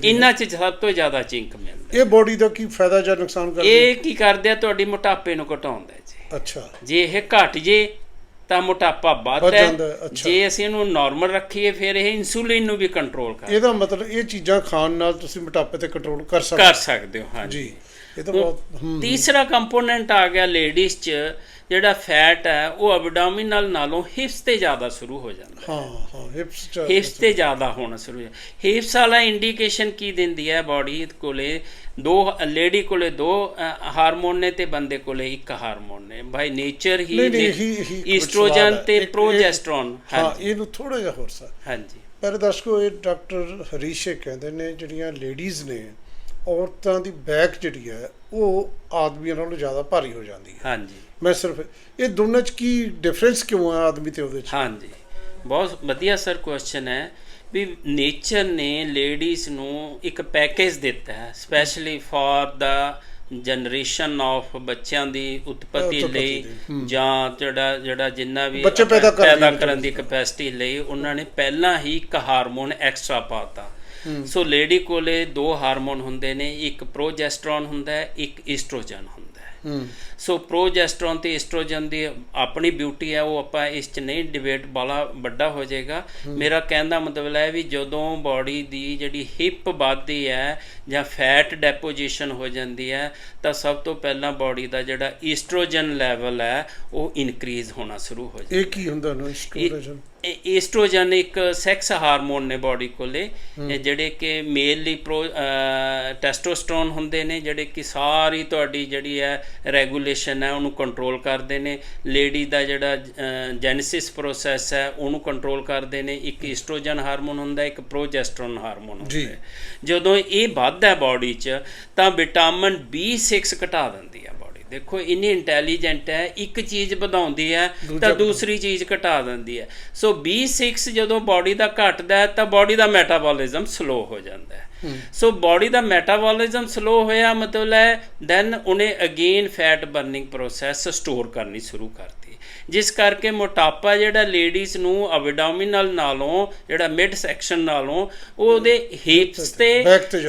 ਇਹਨਾਂ 'ਚ ਸਭ ਤੋਂ ਜ਼ਿਆਦਾ ਜ਼ਿੰਕ ਮਿਲਦਾ। ਇਹ ਬੋਡੀ ਦਾ ਕੀ ਫਾਇਦਾ ਜਾਂ ਨੁਕਸਾਨ ਕਰਦੇ ਇਹ ਕੀ ਕਰਦੇ ਆ ਤੁਹਾਡੀ ਮੋਟਾਪੇ ਨੂੰ ਘਟਾਉਂਦਾ ਜੀ। ਅੱਛਾ। ਜੇ ਇਹ ਘਟ ਜੇ ਤਾਂ ਮੋਟਾਪਾ ਵੱਧ ਜਾਂਦਾ ਹੈ, ਅੱਛਾ। ਜੇ ਅਸੀਂ ਇਹਨੂੰ ਨਾਰਮਲ ਰੱਖੀਏ ਫਿਰ ਇਹ ਇਨਸੂਲਿਨ ਨੂੰ ਵੀ ਕੰਟਰੋਲ ਕਰ ਇਹਦਾ ਮਤਲਬ ਇਹ ਚੀਜ਼ਾਂ ਖਾਣ ਨਾਲ ਤੁਸੀਂ ਮੋਟਾਪੇ ਤੇ ਕੰਟਰੋਲ ਕਰ ਸਕਦੇ ਕਰ ਸਕਦੇ ਹੋ ਹਾਂਜੀ। ਜੀ ਇਹ ਤਾਂ ਬਹੁਤ ਤੀਸਰਾ ਕੰਪੋਨੈਂਟ ਆ ਗਿਆ ਲੇਡੀਜ਼ 'ਚ ਜਿਹੜਾ ਫੈਟ ਹੈ ਉਹ ਅਬਡੋਮੀਨਲ ਨਾਲੋਂ ਹਿਪਸ ਤੇ ਜ਼ਿਆਦਾ ਸ਼ੁਰੂ ਹੋ ਜਾਂਦਾ ਹਾਂ। ਹਾਂ ਹਿਪਸ ਹਿਪਸ ਤੇ ਜ਼ਿਆਦਾ ਹੋਣਾ ਸ਼ੁਰੂ ਹੋ ਹਿਪਸ ਵਾਲਾ ਇੰਡੀਕੇਸ਼ਨ ਕੀ ਦਿੰਦੀ ਹੈ ਬਾਡੀ ਕੋਲੇ? ਦੋ ਲੇਡੀ ਕੋਲੇ ਦੋ ਹਾਰਮੋਨ ਨੇ ਤੇ ਬੰਦੇ ਕੋਲੇ ਇੱਕ ਹਾਰਮੋਨ ਨੇ। ਬਾਈ ਨੇਚਰ ਹੀ ਈਸਟ੍ਰੋਜਨ। ਤੇ ਪ੍ਰੋਜੈਸਟਰੋਨ ਹਾਂ ਇਹਨੂੰ ਥੋੜਾ ਜਿਹਾ ਹੋਰ ਸਾ ਹਾਂਜੀ। ਪਰ ਦਰਸ਼ਕੋ ਇਹ ਡਾਕਟਰ ਹਰੀਸ਼ੇ ਕਹਿੰਦੇ ਨੇ ਜਿਹੜੀਆਂ ਲੇਡੀਜ਼ ਨੇ ਔਰਤਾਂ ਦੀ ਬੈਕ ਜਿਹੜੀ ਹੈ ਉਹ ਆਦਮੀਆਂ ਨਾਲੋਂ ਜ਼ਿਆਦਾ ਭਾਰੀ ਹੋ ਜਾਂਦੀ ਹੈ। ਹਾਂਜੀ। ਮੈਂ ਸਿਰਫ ਇਹ ਦੋਨਾਂ 'ਚ ਕੀ ਡਿਫਰੈਂਸ ਕਿਉਂ ਹੈ ਆਦਮੀ ਤੇ ਉਹਦੇ 'ਚ? ਹਾਂਜੀ। ਬਹੁਤ ਵਧੀਆ ਸਰ ਕੁਐਸਚਨ ਹੈ ਵੀ ਨੇਚਰ ਨੇ ਲੇਡੀਜ਼ ਨੂੰ ਇੱਕ ਪੈਕੇਜ ਦਿੱਤਾ ਹੈ specially for the generation of ਬੱਚਿਆਂ ਦੀ ਉਤਪਤੀ ਲਈ ਜਾਂ ਜਿਹੜਾ ਜਿਹੜਾ ਜਿੰਨਾ ਵੀ ਪੈਦਾ ਕਰਨ ਪੈਦਾ ਦੀ ਕਰਨ ਦੀ ਕਪੈਸਿਟੀ ਲਈ ਉਹਨਾਂ ਨੇ ਪਹਿਲਾਂ ਹੀ ਇੱਕ ਹਾਰਮੋਨ ਐਕਸਟਰਾ ਪਾਤਾ ਸੋ ਲੇਡੀ ਕੋਲੇ ਦੋ ਹਾਰਮੋਨ ਹੁੰਦੇ ਨੇ ਇੱਕ ਪ੍ਰੋਜੈਸਟਰੋਨ ਹੁੰਦਾ ਹੈ ਇੱਕ ਈਸਟ੍ਰੋਜਨ ਹੁੰਦਾ ਹੈ। ਸੋ ਪ੍ਰੋਜੈਸਟਰੋਨ ਤੇ ਐਸਟ੍ਰੋਜਨ ਦੀ ਆਪਣੀ ਬਿਊਟੀ ਹੈ ਉਹ ਆਪਾਂ ਇਸ ਚ ਨਹੀਂ ਡਿਬੇਟ ਬਾਲਾ ਵੱਡਾ ਹੋ ਜਾਏਗਾ। ਮੇਰਾ ਕਹਿਣ ਦਾ ਮਤਲਬ ਹੈ ਵੀ ਜਦੋਂ ਬਾਡੀ ਦੀ ਜਿਹੜੀ ਹਿਪ ਵੱਧਦੀ ਹੈ ਜਾਂ ਫੈਟ ਡੈਪੋਜੀਸ਼ਨ ਹੋ ਜਾਂਦੀ ਹੈ ਤਾਂ ਸਭ ਤੋਂ ਪਹਿਲਾਂ ਬਾਡੀ ਦਾ ਜਿਹੜਾ ਈਸਟ੍ਰੋਜਨ ਲੈਵਲ ਹੈ ਉਹ ਇਨਕਰੀਜ਼ ਹੋਣਾ ਸ਼ੁਰੂ ਹੋ ਜਾਂਦਾ ਇਹ ਕੀ ਹੁੰਦਾ ਨਾ ਸਟੋਰੇਜਨ ਈਸਟ੍ਰੋਜਨ ਇੱਕ ਸੈਕਸ ਹਾਰਮੋਨ ਨੇ ਬਾਡੀ ਕੋਲੇ। ਜਿਹੜੇ ਕਿ ਮੇਲ ਲਈ ਟੈਸਟੋਸਟਰੋਨ ਹੁੰਦੇ ਨੇ ਜਿਹੜੇ ਕਿ ਸਾਰੀ ਤੁਹਾਡੀ ਜਿਹੜੀ ਹੈ ਰੈਗੂਲੇਸ਼ਨ ਹੈ ਉਹਨੂੰ ਕੰਟਰੋਲ ਕਰਦੇ ਨੇ। ਲੇਡੀ ਦਾ ਜਿਹੜਾ ਜੈਨਸਿਸ ਪ੍ਰੋਸੈਸ ਹੈ ਉਹਨੂੰ ਕੰਟਰੋਲ ਕਰਦੇ ਨੇ। ਇੱਕ ਈਸਟ੍ਰੋਜਨ ਹਾਰਮੋਨ ਹੁੰਦਾ ਇੱਕ ਪ੍ਰੋਜੈਸਟਰੋਨ ਹਾਰਮੋਨ। ਹੁੰਦਾ ਜਦੋਂ ਇਹ ਵੱਧਦਾ ਬਾਡੀ 'ਚ ਤਾਂ ਵਿਟਾਮਿਨ B6 ਘਟਾ ਦਿੰਦੀ ਹੈ ਦੇਖੋ ਇੰਨੀ ਇੰਟੈਲੀਜੈਂਟ ਹੈ ਇੱਕ ਚੀਜ਼ ਵਧਾਉਂਦੀ ਹੈ ਤਾਂ ਦੂਸਰੀ ਚੀਜ਼ ਘਟਾ ਦਿੰਦੀ ਹੈ। ਸੋ B6 ਜਦੋਂ ਬਾਡੀ ਦਾ ਘਟਦਾ ਹੈ ਤਾਂ ਬਾਡੀ ਦਾ ਮੈਟਾਬੋਲਿਜ਼ਮ ਸਲੋ ਹੋ ਜਾਂਦਾ ਹੈ। ਸੋ ਬਾਡੀ ਦਾ ਮੈਟਾਬੋਲਿਜ਼ਮ ਸਲੋ ਹੋਇਆ ਮਤਲਬ ਹੈ ਦੈਨ ਉਹਨੇ again fat burning process store ਕਰਨੀ ਸ਼ੁਰੂ ਕਰਤੀ। ਜਿਸ ਕਰਕੇ ਮੋਟਾਪਾ ਜਿਹੜਾ ਲੇਡੀਜ਼ ਨੂੰ ਅਬਡੋਮੀਨਲ ਨਾਲੋਂ ਜਿਹੜਾ ਮਿਡ ਸੈਕਸ਼ਨ ਨਾਲੋਂ ਉਹਦੇ ਹਿਪਸ ਤੇ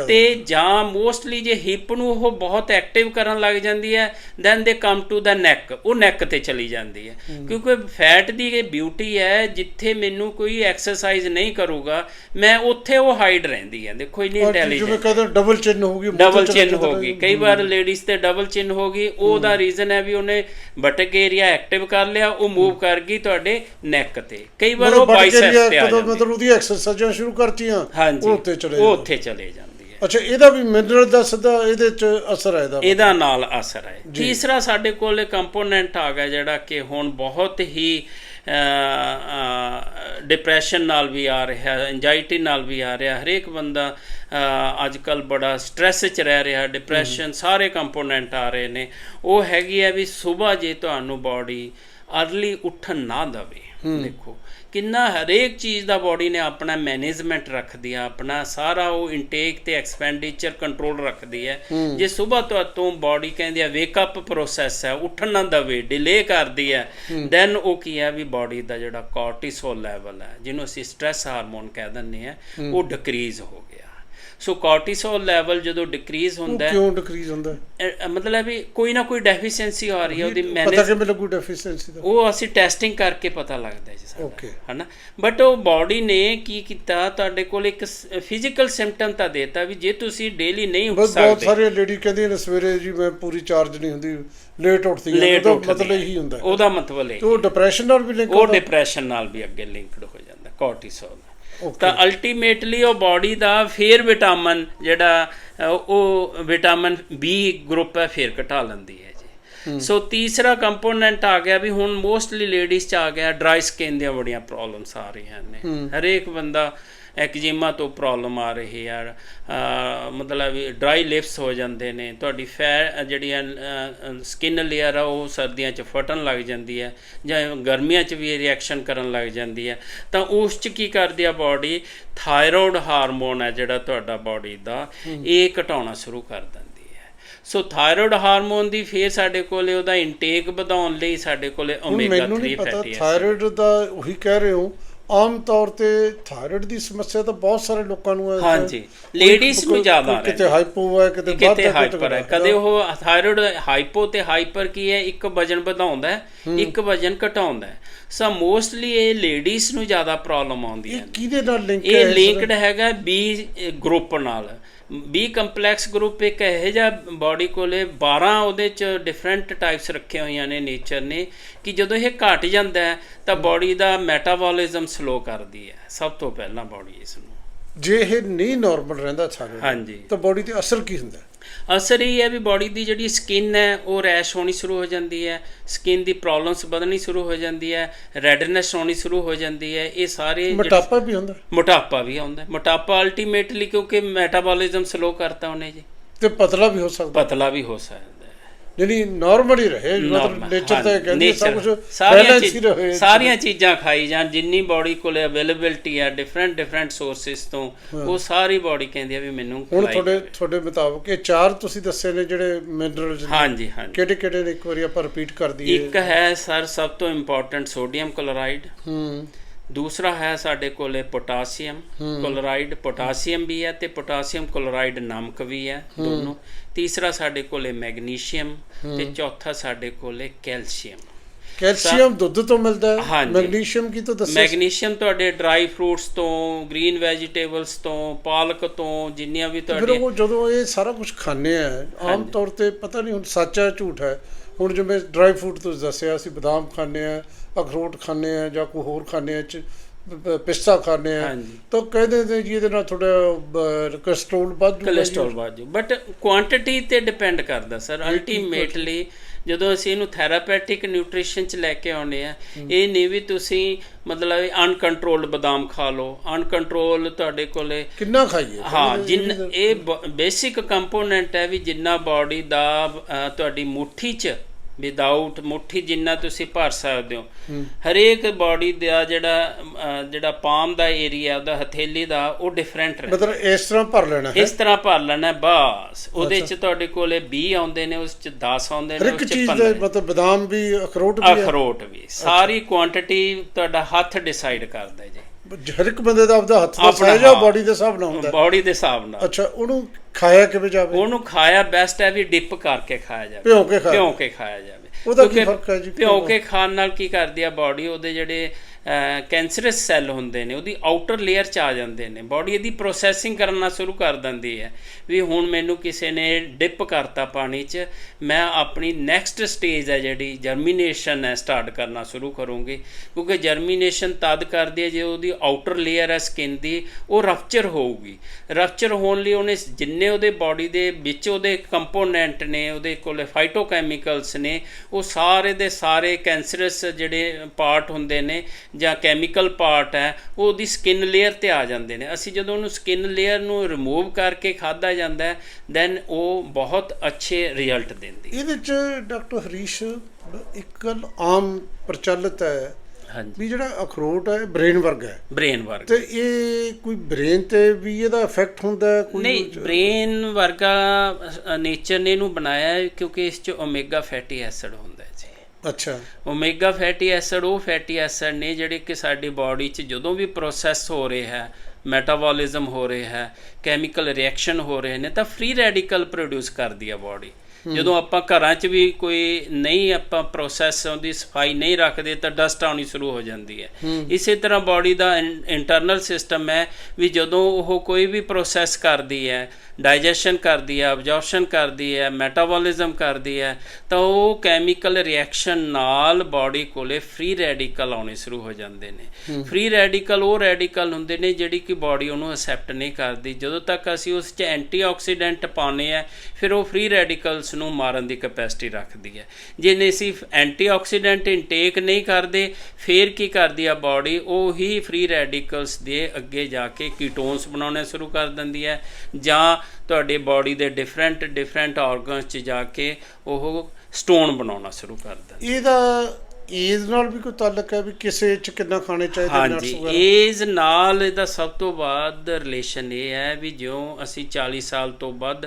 ਤੇ ਜਾਂ ਮੋਸਟਲੀ ਜੇ ਹਿਪ ਨੂੰ ਉਹ ਬਹੁਤ ਐਕਟਿਵ ਕਰਨ ਲੱਗ ਜਾਂਦੀ ਹੈ then they come to the neck ਉਹ ਨੈਕ ਤੇ ਚਲੀ ਜਾਂਦੀ ਹੈ। ਕਿਉਂਕਿ ਫੈਟ ਦੀ ਇਹ ਬਿਊਟੀ ਹੈ ਜਿੱਥੇ ਮੈਨੂੰ ਕੋਈ ਐਕਸਰਸਾਈਜ਼ ਨਹੀਂ ਕਰੂਗਾ ਮੈਂ ਉੱਥੇ ਉਹ ਹਾਈਡ ਰਹਿੰਦੀ ਹੈ। ਦੇਖੋ ਇੰਨੀ ਜਿਵੇਂ ਇੰਟੈਲੀਜੈਂਟ ਕਹਿੰਦੇ ਡਬਲ ਚਿੰਨ ਹੋ ਗਈ ਡਬਲ ਚਿਨ ਹੋ ਗਈ ਕਈ ਵਾਰ ਲੇਡੀਜ਼ ਤੇ ਡਬਲ ਚਿਨ ਹੋ ਗਈ ਉਹਦਾ ਰੀਜ਼ਨ ਹੈ ਵੀ ਉਹਨੇ ਬਟਕ ਏਰੀਆ ਐਕਟਿਵ ਕਰ ਲਿਆ ਉਹ ਮੂਵ ਕਰ ਗਈ ਤੁਹਾਡੇ ਨੈਕ ਤੇ। ਕਈ ਵਾਰ ਉਹ ਬਾਈਸੈਪਸ ਤੇ ਆ ਜਾਂਦੀ ਮਤਲਬ ਉਹਦੀ ਐਕਸਰਸਾਈਜ਼ਾਂ ਸ਼ੁਰੂ ਕਰਤੀਆਂ ਉਹ ਉੱਤੇ ਚਲੇ ਉਹ। ਉੱਥੇ ਚਲੇ ਜਾਂਦੀ ਹੈ। ਅੱਛਾ ਇਹਦਾ ਵੀ ਮਿਨਰਲ ਦਾ ਸਿੱਧਾ ਇਹਦੇ ਚ ਅਸਰ ਹੈ ਇਹਦਾ ਇਹਦਾ ਨਾਲ ਅਸਰ ਹੈ। ਤੀਸਰਾ ਸਾਡੇ ਕੋਲ ਕੰਪੋਨੈਂਟ ਆ ਗਿਆ ਜਿਹੜਾ ਕਿ ਹੁਣ ਬਹੁਤ ਹੀ ਡਿਪਰੈਸ਼ਨ ਨਾਲ ਵੀ ਆ ਰਿਹਾ ਹੈ ਐਂਜ਼ਾਈਟੀ ਨਾਲ ਵੀ ਆ ਰਿਹਾ। ਹਰੇਕ ਬੰਦਾ ਅੱਜ ਕੱਲ ਬੜਾ ਸਟ੍ਰੈਸ 'ਚ ਰਹਿ ਰਿਹਾ ਡਿਪਰੈਸ਼ਨ ਸਾਰੇ ਕੰਪੋਨੈਂਟ ਆ ਰਹੇ ਨੇ। ਉਹ ਹੈਗੀ ਹੈ ਵੀ ਸਵੇਰ ਜੇ ਤੁਹਾਨੂੰ ਬਾਡੀ ਅਰਲੀ ਉੱਠਣ ਨਾ ਦਵੇ। ਦੇਖੋ ਕਿੰਨਾ ਹਰੇਕ ਚੀਜ਼ ਦਾ ਬਾਡੀ ਨੇ ਆਪਣਾ ਮੈਨੇਜਮੈਂਟ ਰੱਖਦੀ ਆ ਆਪਣਾ ਸਾਰਾ ਉਹ ਇਨਟੇਕ ਤੇ ਐਕਸਪੈਂਡੀਚਰ ਕੰਟਰੋਲ ਰੱਖਦੀ ਹੈ। ਜੇ ਸਵੇਰ ਤੋਂ ਤੋਂ ਬਾਡੀ ਕਹਿੰਦੀ ਆ ਵੇਕ ਅਪ ਪ੍ਰੋਸੈਸ ਹੈ ਉੱਠਣ ਨਾ ਦਵੇ ਡਿਲੇ ਕਰਦੀ ਹੈ। ਦੈਨ ਉਹ ਕੀ ਹੈ ਵੀ ਬਾਡੀ ਦਾ ਜਿਹੜਾ ਕੋਰਟੀਸੋਲ ਲੈਵਲ ਹੈ ਜਿਹਨੂੰ ਅਸੀਂ ਸਟ੍ਰੈਸ ਹਾਰਮੋਨ ਕਹਿ ਦਿੰਦੇ ਆ ਉਹ ਡਿਕਰੀਜ਼ ਹੋ ਸੋ ਕੋਰਟੀਸੋਲ ਲੈਵਲ ਜਦੋਂ ਡਿਕਰੀਜ਼ ਹੁੰਦਾ ਹੈ ਕਿਉਂ ਡਿਕਰੀਜ਼ ਹੁੰਦਾ ਮਤਲਬ ਵੀ ਕੋਈ ਨਾ ਕੋਈ ਡੈਫੀਸ਼ੀਐਂਸੀ ਆ ਰਹੀ ਹੈ ਉਹਦੀ ਪਤਾ ਮੈਨੇਜ ਕਿਵੇਂ ਲੱਗੂ ਡੈਫੀਸ਼ੀਐਂਸੀ ਦਾ ਉਹ ਅਸੀਂ ਟੈਸਟਿੰਗ ਕਰਕੇ ਪਤਾ ਲੱਗਦਾ ਜੀ ਸਾਡਾ Okay. ਹਨਾ ਬਟ ਉਹ ਬਾਡੀ ਨੇ ਕੀ ਕੀਤਾ ਤੁਹਾਡੇ ਕੋਲ ਇੱਕ ਫਿਜ਼ੀਕਲ ਸਿੰਪਟਮ ਤਾਂ ਦੇਤਾ ਵੀ ਜੇ ਤੁਸੀਂ ਡੇਲੀ ਨਹੀਂ ਉੱਠ ਬਸ ਬਹੁਤ ਸਕਦੇ ਸਾਰੇ ਲੇਡੀ ਕਹਿੰਦੀਆਂ ਨੇ ਸਵੇਰੇ ਜੀ ਮੈਂ ਪੂਰੀ ਚਾਰਜ ਨਹੀਂ ਹੁੰਦੀ ਲੇਟ ਉੱਠਦੀ ਹੈ ਉਹਦਾ ਮਤਲਬ। ਇਹੀ ਹੁੰਦਾ। ਉਹਦਾ ਮਤਲਬ ਇਹ ਤੇ ਉਹ ਡਿਪਰੈਸ਼ਨ ਨਾਲ ਵੀ ਲਿੰਕ ਉਹ ਡਿਪਰੈਸ਼ਨ ਨਾਲ ਵੀ ਅੱਗੇ ਲਿੰਕਡ ਹੋ ਜਾਂਦਾ ਕੋਰਟੀਸੋਲ ਤਾਂ ਅਲਟੀਮੇਟਲੀ ਉਹ ਬਾਡੀ ਦਾ ਫੇਰ ਵਿਟਾਮਿਨ ਜਿਹੜਾ ਉਹ ਵਿਟਾਮਿਨ ਬੀ ਗਰੁੱਪ ਹੈ ਫੇਰ ਘਟਾ ਲੈਂਦੀ ਹੈ ਜੀ। ਸੋ ਤੀਸਰਾ ਕੰਪੋਨੈਂਟ ਆ ਗਿਆ ਵੀ ਹੁਣ ਮੋਸਟਲੀ ਲੇਡੀਜ਼ ਚ ਆ ਗਿਆ ਡਰਾਈ ਸਕਿਨ ਦੀਆਂ ਬੜੀਆਂ ਪ੍ਰੋਬਲਮਸ ਆ ਰਹੀਆਂ ਨੇ। ਹਰੇਕ ਬੰਦਾ ਐਕਜੀਮਾ ਤੋਂ ਪ੍ਰੋਬਲਮ ਆ ਰਹੀ ਹੈ ਅ, ਮਤਲਬ ਡਰਾਈ ਲਿਪਸ ਹੋ ਜਾਂਦੇ ਨੇ। ਤੁਹਾਡੀ ਫੈ ਜਿਹੜੀ ਸਕਿਨ ਲੇਅਰ ਆ ਉਹ ਸਰਦੀਆਂ 'ਚ ਫਟਣ ਲੱਗ ਜਾਂਦੀ ਹੈ ਜਾਂ ਗਰਮੀਆਂ 'ਚ ਵੀ ਰਿਐਕਸ਼ਨ ਕਰਨ ਲੱਗ ਜਾਂਦੀ ਹੈ ਤਾਂ ਉਸ 'ਚ ਕੀ ਕਰਦੀ ਆ ਬਾਡੀ ਥਾਇਰੋਇਡ ਹਾਰਮੋਨ ਹੈ ਜਿਹੜਾ ਤੁਹਾਡਾ ਬਾਡੀ ਦਾ ਇਹ ਘਟਾਉਣਾ ਸ਼ੁਰੂ ਕਰ ਦਿੰਦੀ ਹੈ ਸੋ ਥਾਇਰੋਇਡ ਹਾਰਮੋਨ ਦੀ ਫੇਰ ਸਾਡੇ ਕੋਲੇ ਉਹਦਾ ਇਨਟੇਕ ਵਧਾਉਣ ਲਈ ਸਾਡੇ ਕੋਲੇ ਓਮੇਗਾ ਮੈਨੂੰ 3 ਨਹੀਂ ਪਤਾ ਫੈਟੀ ਐਸਿਡ ਥਾਇਰਾਇਡ ਦਾ ਉਹੀ ਕਹਿ ਰਹੇ ਹੋ ਆਮ ਤੌਰ ਤੇ ਥਾਇਰਾਇਡ ਦੀ ਸਮੱਸਿਆ ਤਾਂ ਬਹੁਤ ਸਾਰੇ ਲੋਕਾਂ ਨੂੰ ਹੈ ਹਾਂਜੀ। ਲੇਡੀਜ਼ ਨੂੰ ਜ਼ਿਆਦਾ ਕੋਈ ਕਿਤੇ ਹਾਈਪੋ ਹੈ ਕਿਤੇ ਵੱਧ ਕਿਤੇ ਹੈ। ਹਾਈਪਰ ਹੈ। ਕਦੇ ਉਹ ਥਾਇਰੋਇਡ ਹਾਈਪੋ ਤੇ ਹਾਈਪਰ ਕੀ ਹੈ? ਇੱਕ ਵਜਨ ਵਧਾਉਂਦਾ ਹੈ ਇੱਕ ਵਜਨ ਘਟਾਉਂਦਾ ਹੈ। ਸੋ ਮੋਸਟਲੀ ਇਹ ਲੇਡੀਜ਼ ਨੂੰ ਜ਼ਿਆਦਾ ਪ੍ਰੋਬਲਮ ਆਉਂਦੀ ਇਹ ਹੈ ਕਿਹਦੇ ਨਾਲ ਲਿੰਕ ਹੈ ਇਹ ਲਿੰਕਡ ਹੈਗਾ ਬੀ ਗਰੁੱਪ ਨਾਲ। ਬੀ ਕੰਪਲੈਕਸ ਗਰੁੱਪ ਇੱਕ ਇਹੋ ਜਿਹਾ ਬਾਡੀ ਕੋਲੇ 12 ਉਹਦੇ ਚ ਡਿਫਰੈਂਟ ਟਾਈਪਸ ਰੱਖੇ ਹੋਈਆਂ ਨੇ ਨੇਚਰ ਨੇ ਕਿ ਜਦੋਂ ਇਹ ਘਟ ਜਾਂਦਾ ਹੈ ਤਾਂ ਬਾਡੀ ਦਾ ਮੈਟਾਬੋਲਿਜ਼ਮ ਸਲੋ ਕਰਦੀ ਹੈ ਸਭ ਤੋਂ ਪਹਿਲਾਂ ਬਾਡੀ ਇਸ ਨੂੰ। ਜੇ ਇਹ ਨਹੀਂ ਨਾਰਮਲ ਰਹਿੰਦਾ ਹਾਂਜੀ। ਤਾਂ ਬਾਡੀ ਤੇ ਅਸਰ ਕੀ ਹੁੰਦਾ? ਅਸਰ ਇਹ ਹੈ ਵੀ ਬਾਡੀ ਦੀ ਜਿਹੜੀ ਸਕਿਨ ਹੈ ਉਹ ਰੈਸ਼ ਹੋਣੀ ਸ਼ੁਰੂ ਹੋ ਜਾਂਦੀ ਹੈ ਸਕਿਨ ਦੀ ਪ੍ਰੋਬਲਮਸ ਵਧਣੀ ਸ਼ੁਰੂ ਹੋ ਜਾਂਦੀ ਹੈ ਰੈਡਨੈਸ ਹੋਣੀ ਸ਼ੁਰੂ ਹੋ ਜਾਂਦੀ ਹੈ ਇਹ ਸਾਰੇ ਮੋਟਾਪਾ ਵੀ ਹੁੰਦਾ? ਮੋਟਾਪਾ ਵੀ ਆਉਂਦਾ। ਮੋਟਾਪਾ ਅਲਟੀਮੇਟਲੀ ਕਿਉਂਕਿ ਮੈਟਾਬੋਲਿਜ਼ਮ ਸਲੋ ਕਰਤਾ ਉਹਨੇ ਜੀ ਤੇ ਪਤਲਾ ਵੀ ਹੋ ਸਕਦਾ ਪਤਲਾ ਵੀ ਹੋ ਸਕਦਾ ਯਾਨੀ ਨਾਰਮਲ ਹੀ ਰਹੇ ਮਤਲਬ ਨੇਚਰ ਤਾਂ ਕਹਿੰਦੀ ਸਭ ਕੁਝ ਸਾਰੀਆਂ ਸਾਰੀਆਂ ਚੀਜ਼ਾਂ ਖਾਈ ਜਾਣ ਜਿੰਨੀ ਬਾਡੀ ਕੋਲੇ ਅਵੇਲੇਬਿਲਟੀ ਹੈ ਡਿਫਰੈਂਟ ਡਿਫਰੈਂਟ ਸੋਰਸਸ ਤੋਂ ਉਹ ਸਾਰੀ ਬਾਡੀ ਕਹਿੰਦੀ ਹੈ ਵੀ ਮੈਨੂੰ ਹੁਣ ਤੁਹਾਡੇ। ਤੁਹਾਡੇ ਮੁਤਾਬਕ ਇਹ ਚਾਰ ਤੁਸੀਂ ਦੱਸੇ ਨੇ ਜਿਹੜੇ ਮਿਨਰਲਸ ਹਾਂਜੀ ਹਾਂਜੀ। ਕਿਹੜੇ ਕਿਹੜੇ ਨੇ? ਇੱਕ ਵਾਰੀ ਆਪਾਂ ਰਿਪੀਟ ਕਰ ਦਈਏ। ਇੱਕ ਹੈ ਸਰ ਸਭ ਤੋਂ ਇੰਪੋਰਟੈਂਟ ਸੋਡੀਅਮ ਕਲੋਰਾਈਡ ਹੂੰ। ਦੂਸਰਾ ਹੈ ਸਾਡੇ ਕੋਲੇ ਪੋਟਾਸੀਅਮ ਕਲੋਰਾਈਡ ਪੋਟਾਸੀਅਮ ਵੀ ਹੈ ਤੇ ਪੋਟਾਸੀਅਮ ਕਲੋਰਾਈਡ ਨਮਕ ਵੀ ਹੈ ਦੋਨੋਂ। ਤੀਸਰਾ ਸਾਡੇ ਕੋਲੇ ਮੈਗਨੀਸ਼ੀਅਮ ਤੇ ਚੌਥਾ ਸਾਡੇ ਕੋਲੇ ਕੈਲਸ਼ੀਅਮ। ਕੈਲਸ਼ੀਅਮ ਦੁੱਧ ਤੋਂ ਮਿਲਦਾ ਹੈ। ਮੈਗਨੀਸ਼ੀਅਮ ਕੀ ਤੋਂ ਦੱਸਿਆ? ਮੈਗਨੀਸ਼ੀਅਮ ਤੁਹਾਡੇ ਡਰਾਈ ਫਰੂਟਸ ਤੋਂ ਗ੍ਰੀਨ ਵੈਜੀਟੇਬਲਸ ਤੋਂ ਪਾਲਕ ਤੋਂ ਜਿੰਨੀਆਂ ਵੀ ਫਿਰ ਤੁਹਾਡੇ ਉਹ ਜਦੋਂ ਇਹ ਸਾਰਾ ਕੁਝ ਖਾਂਦੇ ਆ ਆਮ ਤੌਰ ਤੇ ਪਤਾ ਨਹੀਂ ਹੁਣ ਸੱਚ ਹੈ ਝੂਠ ਹੈ। ਹੁਣ ਜਿਵੇਂ ਡਰਾਈ ਫਰੂਟ ਤੁਸੀਂ ਦੱਸਿਆ ਅਸੀਂ ਬਦਾਮ ਖਾਂਦੇ ਆ ਅਖਰੋਟ ਖਾਂਦੇ ਆ ਜਾਂ ਕੋਈ ਹੋਰ ਖਾਂਦੇ ਆ ਚ- ਪਿਸਤਾ ਖਾਂਦੇ ਆ। ਹਾਂਜੀ। ਤਾਂ ਕਹਿੰਦੇ ਨੇ ਜੀ ਇਹਦੇ ਨਾਲ ਥੋੜਾ ਕੋਲੇਸਟ੍ਰੋਲ ਵੱਧ ਜੂਗਾ ਜੀ। ਕੋਲੇਸਟ੍ਰੋਲ ਵਾਜੂ ਬਟ ਕੁਆਂਟੀਟੀ ਤੇ ਡਿਪੈਂਡ ਕਰਦਾ ਸਰ ਅਲਟੀਮੇਟਲੀ ਜਦੋਂ ਅਸੀਂ ਇਹਨੂੰ ਥੈਰਾਪੈਟਿਕ ਨਿਊਟ੍ਰੀਸ਼ਨ ਚ ਲੈ ਕੇ ਆਉਨੇ ਆ ਇਹ ਨਹੀਂ ਵੀ ਤੁਸੀਂ ਮਤਲਬ ਅਨਕੰਟਰੋਲਡ ਬਦਾਮ ਖਾ ਲਓ। ਅਨਕੰਟਰੋਲ ਤੁਹਾਡੇ ਕੋਲੇ ਕਿੰਨਾ ਖਾਈਏ? ਹਾਂ ਜਿੰਨ ਇਹ ਬੇਸਿਕ ਕੰਪੋਨੈਂਟ ਹੈ ਵੀ ਜਿੰਨਾ ਬਾਡੀ ਦਾ ਅ, ਤੁਹਾਡੀ ਮੁੱਠੀ ਚ ਵਿਦਆਊਟ ਮੁੱਠੀ ਜਿੰਨਾ ਤੁਸੀਂ ਭਰ ਸਕਦੇ ਹੋ। ਹਰੇਕ ਬਾਡੀ ਦਾ ਜਿਹੜਾ ਜਿਹੜਾ ਪਾਮ ਦਾ ਏਰੀਆ ਉਹਦਾ ਹਥੇਲੀ ਦਾ ਉਹ ਡਿਫਰੈਂਟ ਰਹਿੰਦਾ। ਮਤਲਬ ਇਸ ਤਰ੍ਹਾਂ ਭਰ ਲੈਣਾ ਹੈ। ਇਸ ਤਰ੍ਹਾਂ ਭਰ ਲੈਣਾ ਬਸ। ਉਹਦੇ ਚ ਤੁਹਾਡੇ ਕੋਲੇ 20 ਆਉਂਦੇ ਨੇ ਉਸ ਚ 10 ਆਉਂਦੇ ਨੇ ਇੱਕ ਉਸ ਚ ਚੀਜ਼ 15 ਦੇ ਮਤਲਬ ਬਦਾਮ ਵੀ ਅਖਰੋਟ ਵੀ ਅਖਰੋਟ ਵੀ। ਸਾਰੀ ਕੁਆਂਟੀਟੀ ਤੁਹਾਡਾ ਹੱਥ ਡਿਸਾਈਡ ਕਰਦਾ ਜੀ। ਹਰ ਇੱਕ ਬੰਦੇ ਦਾ ਆਪਦਾ ਹੱਥ ਦਾ ਸਾਈਜ਼ ਆ। ਬਾਡੀ ਦੇ ਹਿਸਾਬ ਨਾਲ ਹੁੰਦਾ। ਬਾਡੀ ਦੇ ਹਿਸਾਬ ਨਾਲ ਅੱਛਾ ਉਹਨੂੰ ਖਾਇਆ ਕਿਵੇਂ ਜਾਵੇ ਉਹਨੂੰ ਖਾਇਆ ਬੈਸਟ ਹੈ ਵੀ ਡਿਪ ਕਰਕੇ ਖਾਇਆ ਜਾਵੇ ਭਿਉਂ ਕੇ ਖਾਇਆ ਭਿਉਂ ਕੇ ਖਾਇਆ ਜਾਵੇ ਉਹਦਾ ਕੀ ਫ਼ਰਕ ਹੈ ਜੀ? ਭਿਉਂ ਕੇ ਖਾਣ ਨਾਲ ਕੀ ਕਰਦੀ ਆ ਬਾਡੀ ਉਹਦੇ ਜਿਹੜੇ ਕੈਂਸਰਸ ਸੈੱਲ ਹੁੰਦੇ ਨੇ, ਉਹਦੀ ਆਊਟਰ ਲੇਅਰ ਚ ਆ ਜਾਂਦੇ ਨੇ। ਬਾਡੀ ਇਹਦੀ ਪ੍ਰੋਸੈਸਿੰਗ ਕਰਨਾ ਸ਼ੁਰੂ ਕਰ ਦਿੰਦੀ ਹੈ ਵੀ ਹੁਣ ਮੈਨੂੰ ਕਿਸੇ ਨੇ ਡਿਪ ਕਰਤਾ ਪਾਣੀ 'ਚ, ਮੈਂ ਆਪਣੀ ਨੈਕਸਟ ਸਟੇਜ ਹੈ ਜਿਹੜੀ ਜਰਮੀਨੇਸ਼ਨ ਹੈ ਸਟਾਰਟ ਕਰਨਾ ਸ਼ੁਰੂ ਕਰੂੰਗੀ। ਕਿਉਂਕਿ ਜਰਮੀਨੇਸ਼ਨ ਤਦ ਕਰਦੀ ਹੈ ਜੇ ਉਹਦੀ ਆਊਟਰ ਲੇਅਰ ਹੈ ਸਕਿਨ ਦੀ, ਉਹ ਰਫਚਰ ਹੋਊਗੀ। ਰਫਚਰ ਹੋਣ ਲਈ ਉਹਨੇ ਜਿੰਨੇ ਉਹਦੇ ਬਾਡੀ ਦੇ ਵਿੱਚ ਉਹਦੇ ਕੰਪੋਨੈਂਟ ਨੇ, ਉਹਦੇ ਕੋਲ ਫਾਈਟੋਕੈਮੀਕਲਸ ਨੇ, ਉਹ ਸਾਰੇ ਦੇ ਸਾਰੇ ਕੈਂਸਰਸ ਜਿਹੜੇ ਪਾਰਟ ਹੁੰਦੇ ਨੇ ਜਾਂ ਕੈਮੀਕਲ ਪਾਰਟ ਹੈ ਉਹ ਉਹਦੀ ਸਕਿਨ ਲੇਅਰ ਤੇ ਆ ਜਾਂਦੇ ਨੇ। ਅਸੀਂ ਜਦੋਂ ਉਹਨੂੰ ਸਕਿਨ ਲੇਅਰ ਨੂੰ ਰਿਮੂਵ ਕਰਕੇ ਖਾਦਾ ਜਾਂਦਾ ਹੈ ਦੈਨ ਉਹ ਬਹੁਤ ਅੱਛੇ ਰਿਜ਼ਲਟ ਦਿੰਦੀ ਇਹਦੇ ਚ ਡਾਕਟਰ ਹਰੀਸ਼ ਇੱਕ ਗੱਲ ਆਮ ਪ੍ਰਚਲਿਤ ਹੈ ਹਾਂਜੀ। ਵੀ ਜਿਹੜਾ ਅਖਰੋਟ ਹੈ ਬ੍ਰੇਨ ਵਰਗਾ ਹੈ। ਬ੍ਰੇਨ ਵਰਕ ਤੇ ਇਹ ਕੋਈ ਬ੍ਰੇਨ ਤੇ ਵੀ ਇਹਦਾ ਇਫੈਕਟ ਹੁੰਦਾ ਕੋਈ ਨਹੀਂ ਬ੍ਰੇਨ ਵਰਗਾ ਨੇਚਰ ਨੇ ਇਹਨੂੰ ਬਣਾਇਆ ਕਿਉਂਕਿ ਇਸ 'ਚ ਓਮੇਗਾ ਫੈਟੀ ਐਸਿਡ ਹੁੰਦਾ ਹੈ ਜੀ। ਅੱਛਾ। ਓਮੇਗਾ ਫੈਟੀ ਐਸਿਡ ਉਹ ਫੈਟੀ ਐਸਿਡ ਨੇ ਜਿਹੜੇ ਕਿ ਸਾਡੀ ਬਾਡੀ 'ਚ ਜਦੋਂ ਵੀ ਪ੍ਰੋਸੈਸ ਹੋ ਰਿਹਾ ਹੈ ਮੈਟਾਬੋਲਿਜ਼ਮ ਹੋ ਰਿਹਾ ਹੈ ਕੈਮੀਕਲ ਰਿਐਕਸ਼ਨ ਹੋ ਰਹੇ ਨੇ, ਤਾਂ ਫ੍ਰੀ ਰੈਡੀਕਲ ਪ੍ਰੋਡਿਊਸ ਕਰਦੀ ਹੈ ਬਾਡੀ ਜਦੋਂ ਆਪਾਂ ਘਰਾਂ 'ਚ ਵੀ ਕੋਈ ਨਹੀਂ ਆਪਾਂ ਪ੍ਰੋਸੈਸ ਦੀ ਸਫ਼ਾਈ ਨਹੀਂ ਰੱਖਦੇ ਤਾਂ ਡਸਟ ਆਉਣੀ ਸ਼ੁਰੂ ਹੋ ਜਾਂਦੀ ਹੈ। ਇਸੇ ਤਰ੍ਹਾਂ ਬਾਡੀ ਦਾ ਇੰਟਰਨਲ ਸਿਸਟਮ ਹੈ ਵੀ ਜਦੋਂ ਉਹ ਕੋਈ ਵੀ ਪ੍ਰੋਸੈਸ ਕਰਦੀ ਹੈ ਡਾਈਜੈਸ਼ਨ ਕਰਦੀ ਹੈ ਅਬਜ਼ੌਰਪਸ਼ਨ ਕਰਦੀ ਹੈ ਮੈਟਾਬੋਲਿਜ਼ਮ ਕਰਦੀ ਹੈ ਤਾਂ ਉਹ ਕੈਮੀਕਲ ਰਿਐਕਸ਼ਨ ਨਾਲ ਬਾਡੀ ਕੋਲੇ ਫ੍ਰੀ ਰੈਡੀਕਲ ਆਉਣੇ ਸ਼ੁਰੂ ਹੋ ਜਾਂਦੇ ਨੇ। ਫ੍ਰੀ ਰੈਡੀਕਲ ਉਹ ਰੈਡੀਕਲ ਹੁੰਦੇ ਨੇ ਜਿਹੜੀ ਕਿ ਬਾਡੀ ਉਹਨੂੰ ਅਸੈਪਟ ਨਹੀਂ ਕਰਦੀ। ਜਦੋਂ ਤੱਕ ਅਸੀਂ ਉਸ 'ਚ ਐਂਟੀਆਕਸੀਡੈਂਟ ਪਾਉਂਦੇ ਆ ਫਿਰ ਉਹ ਫ੍ਰੀ ਰੈਡੀਕਲਸ ਨੂੰ ਮਾਰਨ ਦੀ ਕੈਪੈਸਿਟੀ ਰੱਖਦੀ ਹੈ। ਜੇ ਨਹੀਂ ਅਸੀਂ ਐਂਟੀਆਕਸੀਡੈਂਟ ਇਨਟੇਕ ਨਹੀਂ ਕਰਦੇ ਫਿਰ ਕੀ ਕਰਦੀ ਆ ਬਾਡੀ ਉਹ ਹੀ ਫ੍ਰੀ ਰੈਡੀਕਲਸ ਦੇ ਅੱਗੇ ਜਾ ਕੇ ਕੀਟੋਨਸ ਬਣਾਉਣੇ ਸ਼ੁਰੂ ਕਰ ਦਿੰਦੀ ਹੈ। ਜਾਂ ਤੁਹਾਡੇ ਬਾਡੀ ਦੇ ਡਿਫਰੈਂਟ ਡਿਫਰੈਂਟ ਆਰਗਨਸ 'ਚ ਜਾ ਕੇ ਉਹ ਸਟੋਨ ਬਣਾਉਣਾ ਸ਼ੁਰੂ ਕਰ ਦਿੰਦੀ ਇਹਦਾ ਏਜ ਨਾਲ ਵੀ ਕੋਈ ਤਾਲੁਕ ਹੈ ਵੀ ਕਿਸੇ ਚ ਕਿੰਨਾ ਖਾਣੇ ਚਾਹੀਦੇ ਹਾਂਜੀ ਵਗੈਰਾ? ਏਜ ਨਾਲ ਇਹਦਾ ਸਭ ਤੋਂ ਬਾਅਦ ਰਿਲੇਸ਼ਨ ਇਹ ਹੈ ਵੀ ਜਿਉਂ ਅਸੀਂ 40 ਸਾਲ ਤੋਂ ਵੱਧ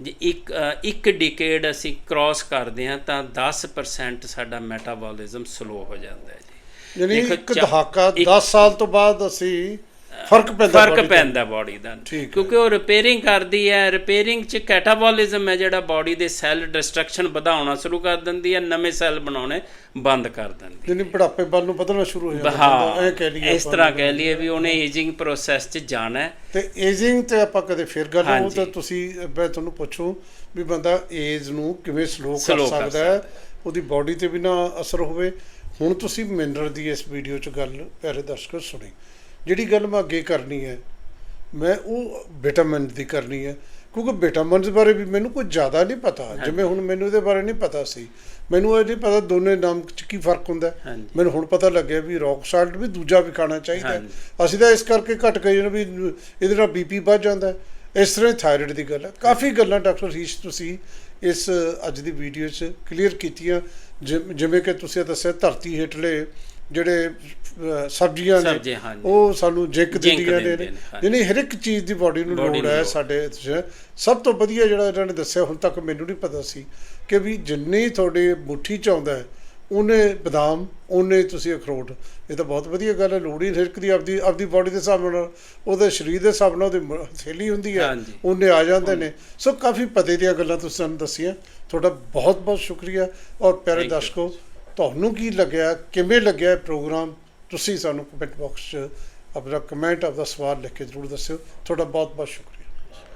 ਜੇ ਇੱਕ ਇੱਕ ਡਿਕੇਡ ਅਸੀਂ ਕ੍ਰਾਸ ਕਰਦੇ ਹਾਂ ਤਾਂ 10% ਸਾਡਾ ਮੈਟਾਬੋਲਿਜ਼ਮ ਸਲੋ ਹੋ ਜਾਂਦਾ ਹੈ ਜੀ। ਯਾਨੀ ਇੱਕ ਦਹਾਕਾ ਇੱਕ- 10 ਸਾਲ ਤੋਂ ਬਾਅਦ ਅਸੀਂ ਫ਼ਰਕ ਪੈਂਦਾ ਫ਼ਰਕ। ਪੈਂਦਾ ਬਾਡੀ ਦਾ। ਕਿਉਂਕਿ ਉਹ ਰਿਪੇਅਰਿੰਗ ਕਰਦੀ ਹੈ ਰਿਪੇਅਰਿੰਗ ਚ ਕੈਟਾਬੋਲਿਜ਼ਮ ਹੈ ਜਿਹੜਾ ਬਾਡੀ ਦੇ ਸੈੱਲ ਡਿਸਟਰਕਸ਼ਨ ਵਧਾਉਣਾ ਸ਼ੁਰੂ ਕਰ ਦਿੰਦੀ ਹੈ ਨਵੇਂ ਸੈੱਲ ਬਣਾਉਣੇ ਬੰਦ ਕਰ ਦਿੰਦੀ ਹੈ ਯਾਨੀ ਬੁਢਾਪੇ ਵੱਲ ਨੂੰ ਵਧਣਾ ਸ਼ੁਰੂ ਹੋ ਜਾਂਦਾ ਹਾਂ ਐ ਕਹਿ ਲਈਏ ਇਸ। ਤਰ੍ਹਾਂ ਕਹਿ ਲਈਏ ਵੀ ਉਹਨੇ ਏਜਿੰਗ ਪ੍ਰੋਸੈਸ 'ਚ ਜਾਣਾ ਹੈ ਤੇ ਏਜਿੰਗ ਤੇ ਆਪਾਂ ਕਦੇ ਫਿਰ ਗੱਲ ਹੋ ਹਾਂਜੀ। ਤਾਂ ਤੁਸੀਂ ਮੈਂ ਤੁਹਾਨੂੰ ਪੁੱਛੂ ਵੀ ਬੰਦਾ ਏਜ ਨੂੰ ਕਿਵੇਂ ਸਲੋ ਕਰ ਸਕਦਾ ਹੈ ਉਹਦੀ ਬਾਡੀ ਤੇ ਵੀ ਨਾ ਅਸਰ ਹੋਵੇ ਹੁਣ ਤੁਸੀਂ ਮਿਨਰਲ ਦੀ ਇਸ ਵੀਡੀਓ 'ਚ ਗੱਲ ਪਿਆਰੇ ਦਰਸ਼ਕੋ ਸੁਣੀ ਜਿਹੜੀ ਗੱਲ ਮੈਂ ਅੱਗੇ ਕਰਨੀ ਹੈ ਮੈਂ ਉਹ ਵਿਟਾਮਿਨ ਦੀ ਕਰਨੀ ਹੈ ਕਿਉਂਕਿ ਵਿਟਾਮਿਨਸ ਬਾਰੇ ਵੀ ਮੈਨੂੰ ਕੁਝ ਜ਼ਿਆਦਾ ਨਹੀਂ ਪਤਾ। ਜਿਵੇਂ ਹੁਣ ਮੈਨੂੰ ਇਹਦੇ ਬਾਰੇ ਨਹੀਂ ਪਤਾ ਸੀ। ਮੈਨੂੰ ਇਹ ਨਹੀਂ ਪਤਾ ਦੋਨੇ ਨਾਮ 'ਚ ਕੀ ਫ਼ਰਕ ਹੁੰਦਾ। ਮੈਨੂੰ ਹੁਣ ਪਤਾ ਲੱਗਿਆ ਵੀ ਰੌਕ ਸਾਲਟ ਵੀ ਦੂਜਾ ਵੀ ਖਾਣਾ ਚਾਹੀਦਾ। ਅਸੀਂ ਤਾਂ ਇਸ ਕਰਕੇ ਘਟ ਗਏ ਵੀ ਇਹਦੇ ਨਾਲ ਬੀਪੀ ਵੱਧ ਜਾਂਦਾ। ਇਸ ਤਰ੍ਹਾਂ ਥਾਇਰਾਇਡ ਦੀ ਗੱਲ ਹੈ। ਕਾਫੀ ਗੱਲਾਂ ਡਾਕਟਰ ਰੀਸ਼ ਤੁਸੀਂ ਇਸ ਅੱਜ ਦੀ ਵੀਡੀਓ 'ਚ ਕਲੀਅਰ ਕੀਤੀਆਂ। ਜਿਵੇਂ ਕਿ ਤੁਸੀਂ ਦੱਸਿਆ ਧਰਤੀ ਹੇਠਲੇ ਜਿਹੜੇ ਸਬਜ਼ੀਆਂ ਨੇ। ਉਹ ਸਾਨੂੰ ਜਿੰਕ ਦਿੰਦੀਆਂ ਨੇ। ਯਾਨੀ ਹਰ ਇੱਕ ਚੀਜ਼ ਦੀ ਬਾਡੀ ਨੂੰ ਲੋੜ ਹੈ। ਸਾਡੇ। ਸਭ ਤੋਂ ਵਧੀਆ ਜਿਹੜਾ ਇਹਨਾਂ ਨੇ ਦੱਸਿਆ ਹੁਣ ਤੱਕ ਮੈਨੂੰ ਨਹੀਂ ਪਤਾ ਸੀ ਕਿ ਵੀ ਜਿੰਨੀ ਤੁਹਾਡੇ ਮੁੱਠੀ 'ਚ ਆਉਂਦਾ ਹੈ ਉਹਨੇ ਬਦਾਮ ਉਹਨੇ ਤੁਸੀਂ ਅਖਰੋਟ ਇਹ ਤਾਂ ਬਹੁਤ ਵਧੀਆ ਗੱਲ ਹੈ ਲੋੜ ਹੀ ਹਰ ਇੱਕ ਦੀ ਆਪਦੀ ਆਪਦੀ ਬਾਡੀ ਦੇ ਹਿਸਾਬ ਨਾਲ ਉਹਦੇ ਸਰੀਰ ਦੇ ਹਿਸਾਬ ਨਾਲ ਉਹਦੀ ਹਥੇਲੀ ਹੁੰਦੀ ਹੈ। ਉਹਨੇ ਆ ਜਾਂਦੇ ਨੇ ਸੋ ਕਾਫੀ ਪਤੇ ਦੀਆਂ ਗੱਲਾਂ ਤੁਸੀਂ ਸਾਨੂੰ ਦੱਸੀਆਂ ਤੁਹਾਡਾ ਬਹੁਤ ਬਹੁਤ ਸ਼ੁਕਰੀਆ ਔਰ ਪਿਆਰੇ. ਦਰਸ਼ਕੋ ਤੁਹਾਨੂੰ ਕੀ ਲੱਗਿਆ, ਕਿਵੇਂ ਲੱਗਿਆ ਇਹ ਪ੍ਰੋਗਰਾਮ? ਤੁਸੀਂ ਸਾਨੂੰ ਕਮੈਂਟ ਬਾਕਸ 'ਚ ਆਪਣਾ ਕਮੈਂਟ ਆਪਦਾ ਸਵਾਲ ਲਿਖ ਕੇ ਜ਼ਰੂਰ ਦੱਸਿਓ। ਤੁਹਾਡਾ ਬਹੁਤ ਬਹੁਤ ਸ਼ੁਕਰੀਆ।